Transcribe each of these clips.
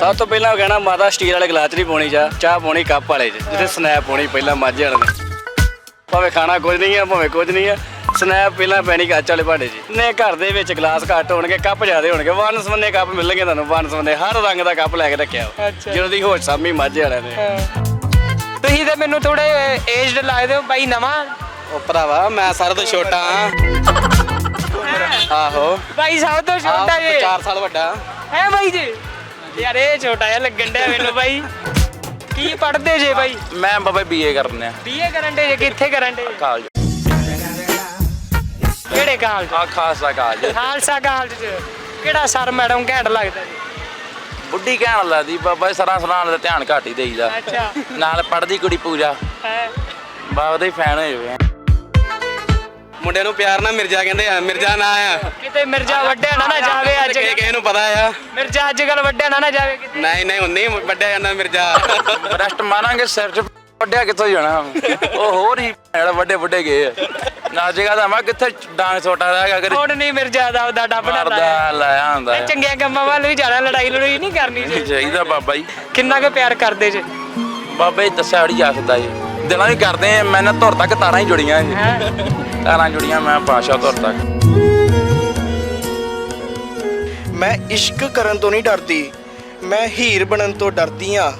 ਸਭ ਤੋਂ ਪਹਿਲਾਂ ਕਹਿਣਾ ਮਾਤਾ ਸਟੀਲ ਵਾਲੇ ਗਲਾਸ 'ਚ ਨਹੀਂ ਪਾਉਣੀ ਚਾਹ ਚਾਹ ਪਾਉਣੀ ਕੱਪ ਵਾਲੇ 'ਚ ਜਿੱਥੇ ਸਨੈਪ ਪਾਉਣੀ ਪਹਿਲਾਂ ਮਾਝੇ ਵਾਲੇ ਨੇ। ਭਾਵੇਂ ਖਾਣਾ ਕੁਝ ਨਹੀਂ ਆ ਭਾਵੇਂ ਕੁਝ ਨਹੀਂ ਆ ਸਨੈਪ ਪਹਿਲਾਂ ਪੈਣੀ ਕੱਚ ਵਾਲੇ ਭਾਂਡੇ 'ਚ। ਨੇ ਘਰ ਦੇ ਵਿੱਚ ਗਲਾਸ ਘੱਟ ਹੋਣਗੇ ਕੱਪ ਜ਼ਿਆਦੇ ਹੋਣਗੇ ਵਨ ਸਵੰਨੇ ਕੱਪ ਮਿਲਣਗੇ ਤੁਹਾਨੂੰ ਵਨ ਸਵੰਨੇ ਹਰ ਰੰਗ ਦਾ ਕੱਪ ਲੈ ਕੇ ਰੱਖਿਆ। ਜਦੋਂ ਦੀ ਹੋਸ਼ ਸਾਮੀ ਮਾਝੇ ਵਾਲਿਆਂ ਨੇ। ਤੁਸੀਂ ਤੇ ਮੈਨੂੰ ਥੋੜੇ ਏਜਡ ਲੱਗਦੇ ਹੋ ਬਾਈ ਨਵਾਂ। ਉਹ ਭਰਾਵਾ ਮੈਂ ਸਾਰਿਆਂ ਤੋਂ ਛੋਟਾ ਹਾਂ। ਆਹੋ। ਬਾਈ ਸਭ ਤੋਂ ਛੋਟਾ ਜੀ। 4 ਸਾਲ ਵੱਡਾ। ਹੈ ਬਾਈ ਜੀ? ਯਾਰ ਇਹ ਛੋਟਾ ਜਿਹਾ ਲੱਗਣ ਡਿਆ ਮੈਨੂੰ ਬਾਈ। ਕੀ ਪੜ੍ਹਦੇ ਜੇ ਬਾਈ? ਮੈਂ ਬਾਬਾ ਬੀਏ ਕਰਨੇ ਆ। ਬੀਏ ਕਰਨ ਦੇ ਜੇ ਕਿੱਥੇ ਕਰਨ ਦੇ ਕਾਲਜ। ਕਿਹੜੇ ਕਾਲਜ? ਆ ਖਾਸਾ ਕਾਲਜ। ਖਾਲਸਾ ਕਾਲਜ ਚ। ਕਿਹੜਾ ਸਰ ਮੈਡਮ ਘੈਂਟ ਲੱਗਦਾ ਜੀ? ਬੁੱਢੀ ਕਹਿਣ ਲੱਗਦੀ ਬਾਬਾ ਸਰਾਂ ਸਰਾਂ ਦਾ ਧਿਆਨ ਘੱਟ ਹੀ ਦੇਈਦਾ। ਅੱਛਾ। ਨਾਲ ਪੜਦੀ ਕੁੜੀ ਪੂਜਾ। ਹੈ। ਬਾਬਾ ਦੇ ਫੈਨ ਹੋਏ ਹੋਏ ਮੁੰਡੇ ਨੂੰ ਪਿਆਰ ਨਾਲ ਮਿਰਜ਼ਾ ਕਹਿੰਦੇ ਆ ਮਿਰਜ਼ਾ ਨਾ ਆ। ਕਿਤੇ ਮਿਰਜ਼ਾ ਵੱਡਿਆ ਨਾ ਨਾ ਜਾਵੇ ਅੱਜ ਕਿਸੇ ਕਿਸੇ ਨੂੰ ਪਤਾ ਆ। ਮਿਰਜ਼ਾ ਅੱਜ ਕੱਲ ਵੱਡਿਆ ਨਾ ਨਾ ਜਾਵੇ ਕਿਤੇ। ਨਹੀਂ ਨਹੀਂ ਹੁੰਨੀ ਵੱਡਿਆ ਜਾਂਦਾ ਮਿਰਜ਼ਾ। ਬਰਸ਼ਟ ਮਾਰਾਂਗੇ ਸਿਰ 'ਚ ਵੱਡਿਆ ਕਿੱਥੋਂ ਜਾਣਾ? ਉਹ ਹੋਰ ਹੀ ਜਿਹੜਾ ਵੱਡੇ ਵੱਡੇ ਗਏ ਆ। ਨਾ ਜਗਾ ਦਾ ਮੈਂ ਕਿੱਥੇ ਡਾਂਗ ਛੋਟਾ ਰਹਿ ਗਿਆ ਕਰੀ ਹੁਣ ਨਹੀਂ ਮਿਰਜ਼ਾ ਦਾ ਉਹਦਾ ਡੱਬ ਨਾ ਲਾਇਆ ਮਾਰਦਾ ਲਾਇਆ। ਹੁੰਦਾ। ਇਹ ਚੰਗੀਆਂ ਕੰਮਾਂ ਵੱਲ ਵੀ ਜਾਣਾ ਲੜਾਈ ਲੜਾਈ ਨਹੀਂ ਕਰਨੀ ਜੀ। ਚਾਹੀਦਾ ਬਾਬਾ ਜੀ। ਕਿੰਨਾ ਕੁ ਪਿਆਰ ਕਰਦੇ ਜੇ। ਬਾਬਾ ਜੀ ਦੱਸਿਆ ਹੜੀ ਆਖਦਾ ਜੀ। ਦਿਲਾਂ ਹੀ ਕਰਦੇ ਆ ਮੈਂ ਨਾ ਧੁਰ ਤੱਕ ਤਾਰਾਂ ਹੀ ਜੁੜੀਆਂ ਜੀ ਹੈ? ਤਾਰਾਂ ਜੁੜੀਆਂ ਮੈਂ ਪਾਸ਼ਾ ਧੁਰ ਤੱਕ। ਮੈਂ ਇਸ਼ਕ ਕਰਨ ਤੋਂ ਨਹੀਂ ਡਰਦੀ ਮੈਂ ਹੀਰ ਬਣਨ ਤੋਂ ਡਰਦੀ ਆ।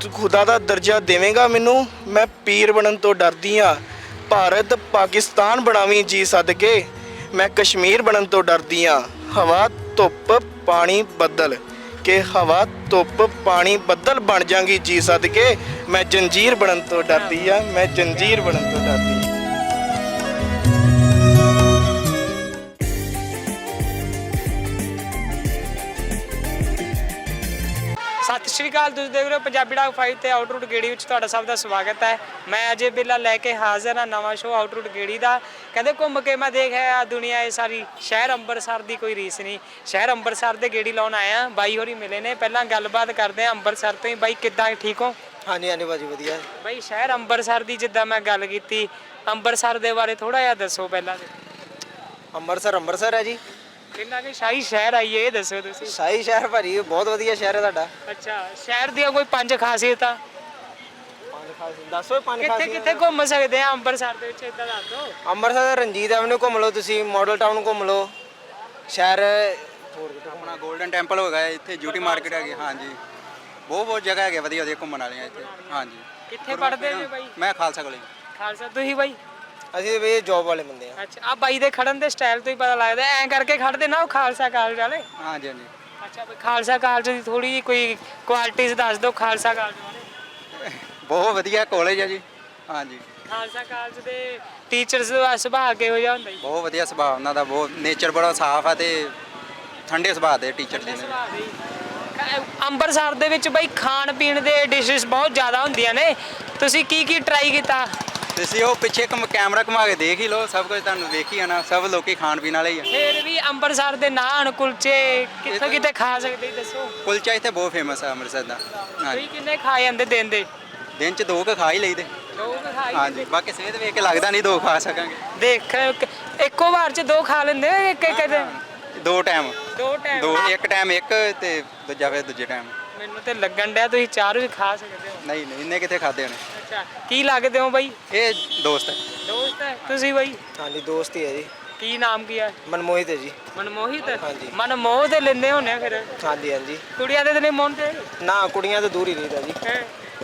ਤੂੰ ਖੁਦਾ ਦਾ ਦਰਜਾ ਦੇਵੇਂਗਾ ਮੈਨੂੰ ਮੈਂ ਪੀਰ ਬਣਨ ਤੋਂ ਡਰਦੀ ਆ। ਭਾਰਤ ਪਾਕਿਸਤਾਨ ਬਣਾਵੀਂ ਜੀ ਸਦਕੇ ਮੈਂ ਕਸ਼ਮੀਰ ਬਣਨ ਤੋਂ ਡਰਦੀ ਆ। ਹਵਾ ਧੁੱਪ ਪਾਣੀ ਬੱਦਲ। ਕਿ ਹਵਾ, ਧੁੱਪ, ਪਾਣੀ ਬੱਦਲ ਬਣ ਜਾਂਗੀ ਜੀ ਸਦਕੇ। ਮੈਂ ਜੰਜੀਰ ਬਣਨ ਤੋਂ ਡਰਦੀ ਆ, ਮੈਂ ਜੰਜੀਰ ਬਣਨ ਤੋਂ ਡਰਦੀ ਸਤਿ ਸ਼੍ਰੀ ਅਕਾਲ ਤੁਸੀਂ ਦੇਖ ਰਹੇ ਹੋ ਪੰਜਾਬੀ ਡਾਕ 5 ਤੇ ਆਊਟਰੂਟ ਗੇੜੀ ਵਿੱਚ ਤੁਹਾਡਾ ਸਭ ਦਾ ਸਵਾਗਤ ਹੈ। ਮੈਂ ਅਜੇ ਬਿੱਲਾ ਲੈ ਕੇ ਹਾਜ਼ਰ ਹਾਂ ਨਵਾਂ ਸ਼ੋਅ ਆਊਟਰੂਟ ਗੇੜੀ ਦਾ। ਕਹਿੰਦੇ ਘੁੰਮ ਕੇ ਮੈਂ ਦੇਖਿਆ ਆ ਦੁਨੀਆ ਇਹ ਸਾਰੀ ਸ਼ਹਿਰ ਅੰਮ੍ਰਿਤਸਰ ਦੀ ਕੋਈ ਰੀਸ ਨਹੀਂ। ਸ਼ਹਿਰ ਅੰਮ੍ਰਿਤਸਰ ਦੇ ਗੇੜੀ ਲਾਉਣ ਆਇਆ ਬਾਈ ਹੋਰੀ ਮਿਲੇ ਨੇ। ਪਹਿਲਾਂ ਗੱਲਬਾਤ ਕਰਦੇ ਹਾਂ ਅੰਮ੍ਰਿਤਸਰ ਤੋਂ ਹੀ। ਬਾਈ ਕਿੱਦਾਂ ਠੀਕ ਹੋ? ਹਾਂਜੀ ਹਾਂਜੀ ਭਾਜੀ ਵਧੀਆ। ਬਾਈ ਸ਼ਹਿਰ ਅੰਮ੍ਰਿਤਸਰ ਦੀ ਜਿੱਦਾਂ ਮੈਂ ਗੱਲ ਕੀਤੀ ਅੰਮ੍ਰਿਤਸਰ ਦੇ ਬਾਰੇ ਥੋੜਾ ਜਿਹਾ ਦੱਸੋ ਪਹਿਲਾਂ। ਅੰਮ੍ਰਿਤਸਰ ਅੰਮ੍ਰਿਤਸਰ ਹੈ ਜੀ। ਕਿੰਨਾ ਕਿ ਸ਼ਾਹੀ ਸ਼ਹਿਰ ਆਈਏ ਇਹ ਦੱਸੋ ਤੁਸੀਂ। ਸਾਈ ਸ਼ਹਿਰ ਭਾਜੀ ਬਹੁਤ ਵਧੀਆ ਸ਼ਹਿਰ ਹੈ ਤੁਹਾਡਾ। ਅੱਛਾ ਸ਼ਹਿਰ ਦੀਆਂ ਕੋਈ ਪੰਜ ਖਾਸੀਅਤਾਂ? ਪੰਜ ਖਾਸ ਦੱਸੋ ਪੰਜ ਕਿੱਥੇ ਕਿੱਥੇ ਘੁੰਮ ਸਕਦੇ ਆ? ਅੰਮ੍ਰਿਤਸਰ ਦੇ ਵਿੱਚ ਇਦਾਂ ਦੱਸ ਦਿਓ। ਅੰਮ੍ਰਿਤਸਰ ਦਾ ਰਣਜੀਤ ਐਵਨਿਊ ਘੁੰਮ ਲਓ ਤੁਸੀਂ ਮਾਡਲ ਟਾਊਨ ਘੁੰਮ ਲਓ। ਸ਼ਹਿਰ ਆਪਣਾ 골ਡਨ ਟੈਂਪਲ ਹੋ ਗਿਆ ਇੱਥੇ ਜੂਟੀ ਮਾਰਕੀਟ ਹੈਗੀ ਹਾਂਜੀ। ਬਹੁਤ ਬਹੁਤ ਜਗ੍ਹਾ ਹੈਗੇ ਵਧੀਆ ਵਧੀਆ ਘੁੰਮਣ ਵਾਲੀਆਂ ਇੱਥੇ। ਹਾਂਜੀ। ਕਿੱਥੇ ਪੜਦੇ ਜੀ ਬਾਈ? ਮੈਂ ਖਾਲਸਾ ਕਾਲਜ ਖਾਲਸਾ ਤੁਸੀਂ ਬਾਈ? ਅਸੀਂ ਵੀ ਜੌਬ ਵਾਲੇ ਬੰਦੇ ਆ ਅੱਛਾ ਆ ਬਾਈ ਦੇ ਖੜਨ ਦੇ ਸਟਾਈਲ ਤੋਂ ਹੀ ਪਤਾ ਲੱਗਦਾ ਐਂ ਕਰਕੇ ਖੜਦੇ ਨਾ ਉਹ ਖਾਲਸਾ ਕਾਲਜ ਵਾਲੇ? ਹਾਂਜੀ ਹਾਂਜੀ। ਅੱਛਾ ਬਈ ਖਾਲਸਾ ਕਾਲਜ ਦੀ ਥੋੜੀ ਜਿਹੀ ਕੋਈ ਕੁਆਲਿਟੀਜ਼ ਦੱਸ ਦਿਓ ਖਾਲਸਾ ਕਾਲਜ ਬਾਰੇ ਬਹੁਤ ਵਧੀਆ ਕਾਲਜ ਹੈ ਜੀ। ਹਾਂਜੀ। ਖਾਲਸਾ ਕਾਲਜ ਦੇ ਟੀਚਰਸ ਦਾ ਸੁਭਾਅ ਕਿਹੋ ਜਿਹਾ ਹੁੰਦਾ ਜੀ? ਬਹੁਤ ਵਧੀਆ ਸੁਭਾਅ ਉਹਨਾਂ ਦਾ ਬਹੁਤ ਨੇਚਰ ਬੜਾ ਸਾਫ਼ ਹੈ ਤੇ ਠੰਡੇ ਸੁਭਾਅ ਦੇ ਟੀਚਰ ਜੀ ਨੇ। ਸੁਭਾਅ ਅੰਮ੍ਰਿਤਸਰ ਦੇ ਵਿੱਚ ਬਈ ਖਾਣ ਪੀਣ ਦੇ ਡਿਸ਼ਸ ਬਹੁਤ ਜ਼ਿਆਦਾ ਹੁੰਦੀਆਂ ਨੇ। ਤੁਸੀਂ ਕੀ ਕੀ ਟਰਾਈ ਕੀਤਾ? ਤੁਸੀਂ ਉਹ ਪਿੱਛੇ ਕਮ ਕੈਮਰਾ ਘੁਮਾ ਕੇ ਦੇਖ ਹੀ ਲਓ ਸਭ ਕੁਝ ਤੁਹਾਨੂੰ ਵੇਖ ਹੀ ਆਣਾ ਸਭ ਲੋਕੀ ਖਾਣ ਪੀਣ ਵਾਲੇ ਹੀ ਆ। ਫਿਰ ਵੀ ਅੰਮ੍ਰਿਤਸਰ ਦੇ ਨਾਨ ਕੁਲਚੇ ਕਿੱਥੋਂ ਕਿਤੇ ਖਾ ਸਕਦੇ ਦੱਸੋ? ਕੁਲਚਾ ਇੱਥੇ ਬਹੁਤ ਫੇਮਸ ਹੈ ਅੰਮ੍ਰਿਤਸਰ ਦਾ। ਹਾਂਜੀ। ਤੁਸੀਂ ਕਿੰਨੇ ਖਾ ਜਾਂਦੇ ਦਿਨ ਦੇ? ਦਿਨ ਚ ਦੋ ਕੁ ਖਾ ਹੀ ਲਈਦੇ। ਲੋਕ ਖਾਈ ਹਾਂਜੀ ਬਾਕੀ ਸਿਹਤ ਵੇਖ ਕੇ ਲੱਗਦਾ ਨਹੀਂ ਦੋ ਖਾ ਸਕਾਂਗੇ। ਦੇਖ ਇੱਕੋ ਵਾਰ ਚ ਦੋ ਖਾ ਲੈਂਦੇ ਹੋ ਇੱਕ ਇੱਕ ਦਿਨ? ਦੋ ਟਾਈਮ ਦੋ ਟਾਈਮ ਦੋ ਇੱਕ ਟਾਈਮ ਇੱਕ ਤੇ ਦੂਜਾ ਫਿਰ ਦੂਜੇ ਟਾਈਮ ਮੈਨੂੰ ਤੇ ਲੱਗਣ ਡਿਆ ਤੁਸੀਂ ਚਾਰ ਵੀ ਖਾ ਸਕਦੇ ਨਹੀਂ ਨਹੀਂ ਇੰਨੇ ਕਿੱਥੇ ਖਾਦੇ ਹੋਣੇ ਅੱਛਾ ਕੀ ਲੱਗਦੇ ਹੋ ਬਾਈ? ਇਹ ਦੋਸਤ ਹੈ। ਦੋਸਤ ਹੈ ਤੁਸੀਂ ਬਾਈ? ਹਾਂਜੀ ਦੋਸਤ ਹੀ ਹੈ ਜੀ। ਕੀ ਨਾਮ ਕੀ ਹੈ? ਮਨਮੋਹਿਤ ਹੈ ਜੀ। ਮਨਮੋਹਿਤ ਹਾਂਜੀ। ਮਨਮੋਹ ਤੇ ਲੈਂਦੇ ਹੋਣੇ ਆ ਫਿਰ? ਹਾਂਜੀ ਹਾਂਜੀ। ਕੁੜੀਆਂ ਦੇ ਤੇ ਨਹੀਂ ਮੋਹਦੇ ਨਾ ਕੁੜੀਆਂ ਤੋਂ ਦੂਰ ਹੀ ਰਹੀਦਾ ਜੀ।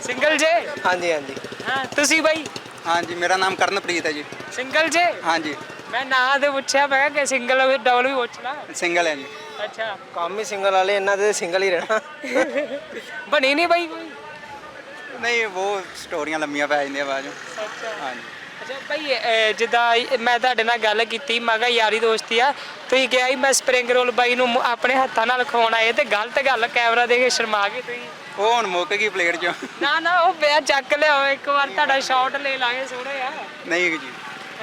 ਸਿੰਗਲ ਜੇ? ਹਾਂਜੀ ਹਾਂਜੀ। ਹਾਂ ਤੁਸੀਂ ਬਾਈ? ਹਾਂਜੀ ਮੇਰਾ ਨਾਮ ਕਰਨਪ੍ਰੀਤ ਹੈ ਜੀ। ਸਿੰਗਲ ਜੇ? ਹਾਂਜੀ। ਮੈਂ ਨਾਂ ਤੇ ਪੁੱਛਿਆ ਮੈਂ ਕਿਹਾ ਕਿ ਸਿੰਗਲ ਵੀ ਡਬਲ ਵੀ ਪੁੱਛਣਾ ਸਿੰਗਲ ਹੈ ਜੀ। ਅੱਛਾ। ਕੰਮ ਹੀ ਸਿੰਗਲ ਵਾਲੇ ਇਹਨਾਂ ਦੇ ਸਿੰਗਲ ਹੀ ਰਹਿਣਾ। ਬਣੀ ਨਹੀਂ ਬਾਈ ਕੋਈ? ਨਹੀਂ ਉਹ ਸਟੋਰੀਆਂ ਲੰਮੀਆਂ ਪੈ ਜਾਂਦੀਆਂ ਬਾਅਦ ਚੋਂ। ਅੱਛਾ। ਹਾਂਜੀ। ਅੱਛਾ ਭਾਈ ਅਹ, ਜਿੱਦਾਂ ਇਹ- ਮੈਂ ਤੁਹਾਡੇ ਨਾਲ ਗੱਲ ਕੀਤੀ ਮੈਂ ਕਿਹਾ ਯਾਰੀ ਦੋਸਤੀ ਆ ਤੁਸੀਂ ਕਿਹਾ ਸੀ ਮੈਂ ਸਪਰਿੰਗ ਰੋਲ ਬਾਈ ਨੂੰ ਮ- ਆਪਣੇ ਹੱਥਾਂ ਨਾਲ ਖਵਾਉਣਾ ਇਹ ਤੇ ਗਲਤ ਗੱਲ ਕੈਮਰਾ ਦੇ ਕੇ ਸ਼ਰਮਾ ਗਏ ਤੁਸੀਂ। ਉਹ ਹੁਣ ਮੁੱਕ ਗਈ ਪਲੇਟ ਚੋਂ। ਨਾ ਨਾ ਉਹ ਪਿਆ ਚੱਕ ਲਿਆਓ ਇੱਕ ਵਾਰ ਤੁਹਾਡਾ ਸ਼ਾਟ ਲੈ ਲਾਂਗੇ ਸੋਹਣੇ ਆ। ਨਹੀਂ ਜੀ।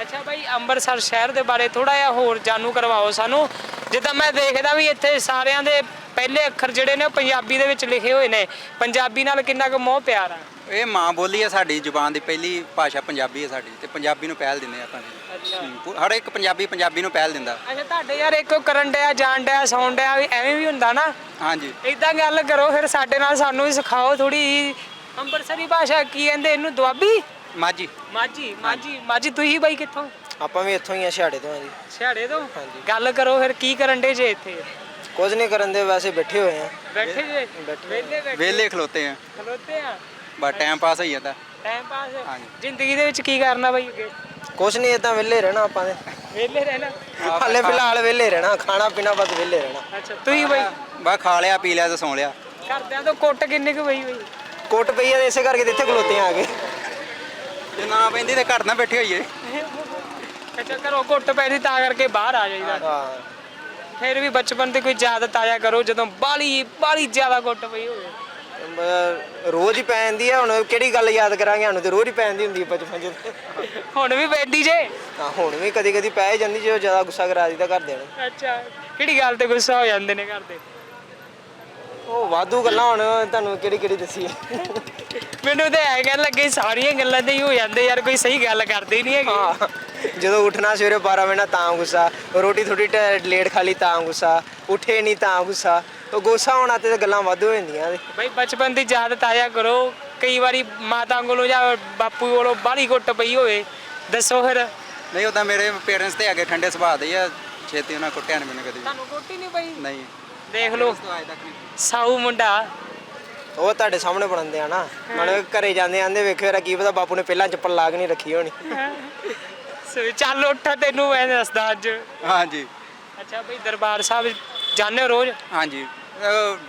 ਅੱਛਾ ਭਾਈ ਅੰਮ੍ਰਿਤਸਰ ਸ਼ਹਿਰ ਦੇ ਬਾਰੇ ਥੋੜਾ ਜਿਹਾ ਹੋਰ ਜਾਣੂ ਕਰਵਾਓ ਸਾਨੂੰ। ਜਿੱਦਾਂ ਮੈਂ ਦੇਖਦਾ ਵੀ ਇੱਥੇ ਸਾਰਿਆਂ ਦੇ ਪਹਿਲੇ ਅੱਖਰ ਜਿਹੜੇ ਨੇ ਉਹ ਪੰਜਾਬੀ ਦੇ ਵਿੱਚ ਲਿਖੇ ਹੋਏ ਨੇ। ਪੰਜਾਬੀ ਨਾਲ ਕਿੰਨਾ ਕੁ ਮੋਹ ਪਿਆਰ ਆ? ਇਹ ਮਾਂ ਬੋਲੀ ਹੈ ਸਾਡੀ ਜ਼ੁਬਾਨ ਦੀ ਪਹਿਲੀ ਭਾਸ਼ਾ ਪੰਜਾਬੀ ਹੈ ਸਾਡੀ ਤੇ ਪੰਜਾਬੀ ਨੂੰ ਪਹਿਲ ਦਿੰਦੇ ਆਪਾਂ। ਅੱਛਾ। ਹਰ ਇੱਕ ਪੰਜਾਬੀ ਪੰਜਾਬੀ ਨੂੰ ਪਹਿਲ ਦਿੰਦਾ। ਅੱਛਾ ਤੁਹਾਡੇ ਯਾਰ ਇੱਕ ਕਰਨ ਡਿਆ ਜਾਣ ਡਿਆ ਸੌਣ ਡਿਆ ਵੀ ਐਵੇਂ ਵੀ ਹੁੰਦਾ ਨਾ? ਹਾਂਜੀ। ਇਦਾਂ ਗੱਲ ਕਰੋ ਫਿਰ ਸਾਡੇ ਨਾਲ ਸਾਨੂੰ ਵੀ ਸਿਖਾਓ ਥੋੜੀ ਅੰਮ੍ਰਿਤਸਰੀ ਭਾਸ਼ਾ ਕੀ ਕਹਿੰਦੇ ਇਹਨੂੰ ਦੁਆਬੀ? ਮਾਝੀ। ਮਾਝੀ ਮਾਝੀ ਮਾਝੀ ਤੁਸੀਂ ਬਾਈ ਕਿੱਥੋਂ? ਆਪਾਂ ਵੀ ਇੱਥੋਂ ਹੀ ਆ ਛਾੜੇ ਤੋਂ ਆ ਜੀ। ਛਿਆੜੇ ਤੋਂ? ਗੱਲ ਕਰੋ ਫਿਰ ਕੀ ਕਰਨ ਡੇ ਜੇ ਇੱਥੇ? ਕੁਝ ਨਹੀਂ ਕਰਨ ਦੇ ਵੈਸੇ ਬੈਠੇ ਹੋਏ ਆ। ਬੈਠੇ ਜੇ? ਵਿਹਲੇ ਬੈਠੇ ਵਿਹਲੇ ਖਲੋਤੇ ਆ। ਖਲੋਤੇ ਆ? ਬਸ ਟਾਈਮ ਪਾਸ ਹੋਈ ਜਾਂਦਾ। ਟਾਈਮ ਪਾਸ ਹਾਂਜੀ। ਜ਼ਿੰਦਗੀ ਦੇ ਵਿੱਚ ਕੀ ਕਰਨਾ ਬਾਈ ਅੱਗੇ? ਕੁਝ ਨਹੀਂ ਇਦਾਂ ਵਿਹਲੇ ਰਹਿਣਾ ਆਪਾਂ ਨੇ ਵਿਹਲੇ ਰਹਿਣਾ? ਹਾਲੇ ਫਿਲਹਾਲ ਵਿਹਲੇ ਰਹਿਣਾ ਖਾਣਾ ਪੀਣਾ ਬਸ ਵਿਹਲੇ ਰਹਿਣਾ। ਅੱਛਾ ਤੁਸੀਂ ਬਾਈ? ਬਸ ਖਾ ਲਿਆ ਪੀ ਲਿਆ ਤੇ ਸੌਂ ਲਿਆ। ਘਰਦਿਆਂ ਤੋਂ ਕੁੱਟ ਕਿੰਨੇ ਕੁ ਬਈ ਬਈ? ਕੋਟ ਪਈ ਆ ਤੇ ਇਸੇ ਕਰਕੇ ਤੇ ਇੱਥੇ ਖਲੋਤੇ ਆ ਆ ਕੇ। ਜੇ ਨਾ ਪੈਂਦੀ ਤੇ ਘਰ ਨਾ ਬੈਠੇ ਹੋਈਏ। ਅੱਛਾ ਘਰੋਂ ਕੁੱਟ ਪੈਦੀ ਤਾਂ ਕਰਕੇ ਬਾਹਰ ਆ ਜਾਈਦਾ। ਹਾਂ। ਫਿਰ ਵੀ ਬਚਪਨ ਦੀ ਕੋਈ ਯਾਦ ਤਾਜ਼ਾ ਕਰੋ ਜਦੋਂ ਬਾਲੀ ਬਾਲੀ ਜ਼ਿਆਦਾ ਕੁੱਟ ਪਈ ਹੋਵੇ। ਬ- ਰੋਜ਼ ਹੀ ਪੈ ਜਾਂਦੀ ਆ ਹੁਣ ਕਿਹੜੀ ਗੱਲ ਯਾਦ ਕਰਾਂਗੇ ਸਾਨੂੰ ਤੇ ਰੋਜ਼ ਹੀ ਪੈ ਜਾਂਦੀ ਹੁੰਦੀ ਆ ਬਚਪਨ ਚ। ਹੁਣ ਵੀ ਪੈਂਦੀ ਜੇ। ਹਾਂ ਹੁਣ ਵੀ ਕਦੀ ਕਦੀ ਪੈ ਹੀ ਜਾਂਦੀ ਜੇ ਜ਼ਿਆਦਾ ਗੁੱਸਾ ਕਰਾ ਦਿੱਤਾ ਘਰ ਦੇ ਨੂੰ। ਅੱਛਾ ਕਿਹੜੀ ਗੱਲ ਤੇ ਗੁੱਸਾ ਹੋ ਜਾਂਦੇ ਨੇ ਘਰ ਦੇ ਉਹ ਵਾਧੂ ਗੱਲਾਂ ਹੁਣ ਤੁਹਾਨੂੰ ਕਿਹੜੀ ਕਿਹੜੀ ਦੱਸੀ ਮੈਨੂੰ ਤਾਂ ਐ ਕਹਿਣ ਲੱਗੇ ਸਾਰੀਆਂ ਗੱਲਾਂ ਤੇ ਹੀ ਹੋ ਜਾਂਦੇ ਯਾਰ ਕੋਈ ਸਹੀ ਗੱਲ ਕਰਦੇ ਹੀ ਨਹੀਂ ਹੈਗੇ। ਹਾਂ ਜਦੋਂ ਉੱਠਣਾ ਸਵੇਰੇ 12 ਵਜੇ ਨਾਲ ਤਾਂ ਗੁੱਸਾ ਰੋਟੀ ਥੋੜੀ ਲੇਟ ਖਾ ਲਈ ਤਾਂ ਗੁੱਸਾ ਉੱਠੇ ਨਹੀਂ ਤਾਂ ਗੁੱਸਾ ਉਹ ਗੁੱਸਾ ਹੋਣਾ ਤੇ ਗੱਲਾਂ ਵਾਧੂ ਹੋ ਜਾਂਦੀਆਂ ਤੇ ਬਈ ਬਚਪਨ ਦੀ ਯਾਦ ਤਾਜ਼ਾ ਕਰੋ ਕਈ ਵਾਰੀ ਮਾਤਾ ਕੋਲੋਂ ਜਾਂ ਬਾਪੂ ਕੋਲੋਂ ਬਾਹਲੀ ਕੁੱਟ ਪਈ ਹੋਵੇ ਦੱਸੋ ਫਿਰ। ਨਹੀਂ ਉਦਾਂ ਮੇਰੇ ਪੇਰੈਂਟਸ ਤੇ ਹੈਗੇ ਠੰਡੇ ਸੁਭਾਅ ਦੇ ਆ ਛੇਤੀ ਉਹਨਾਂ ਕੁੱਟਿਆ ਨਹੀਂ ਮੈਨੂੰ ਕਦੀ ਵੀ। ਤੁਹਾਨੂੰ ਕੁੱਟੀ ਨਹੀਂ ਪਈ? ਨਹੀਂ। ਦੇਖ ਲਓ। ਉਸ ਤੋਂ ਅੱਜ ਤੱਕ ਨਹੀਂ ਸਾਊ ਮੁੰਡਾ। ਉਹ ਤੁਹਾਡੇ ਸਾਹਮਣੇ ਬਣਾਉਂਦੇ ਆ ਨਾ। ਮਨ ਘਰੇ ਜਾਂਦੇ ਆਂਦੇ ਵੇਖਿਓ ਰਾ ਕੀ ਪਤਾ ਬਾਪੂ ਨੇ ਪਹਿਲਾਂ ਚੱਪਲ ਲਾ ਕੇ ਨਹੀਂ ਰੱਖੀ ਹੋਣੀ। ਸੋ ਚੱਲ ਉੱਠ ਤੈਨੂੰ ਮੈਂ ਦੱਸਦਾ ਅੱਜ। ਹਾਂਜੀ। ਅੱਛਾ ਬਈ ਦਰਬਾਰ ਸਾਹਿਬ ਜਾਂਦੇ ਹੋ ਰੋਜ਼? ਹਾਂਜੀ।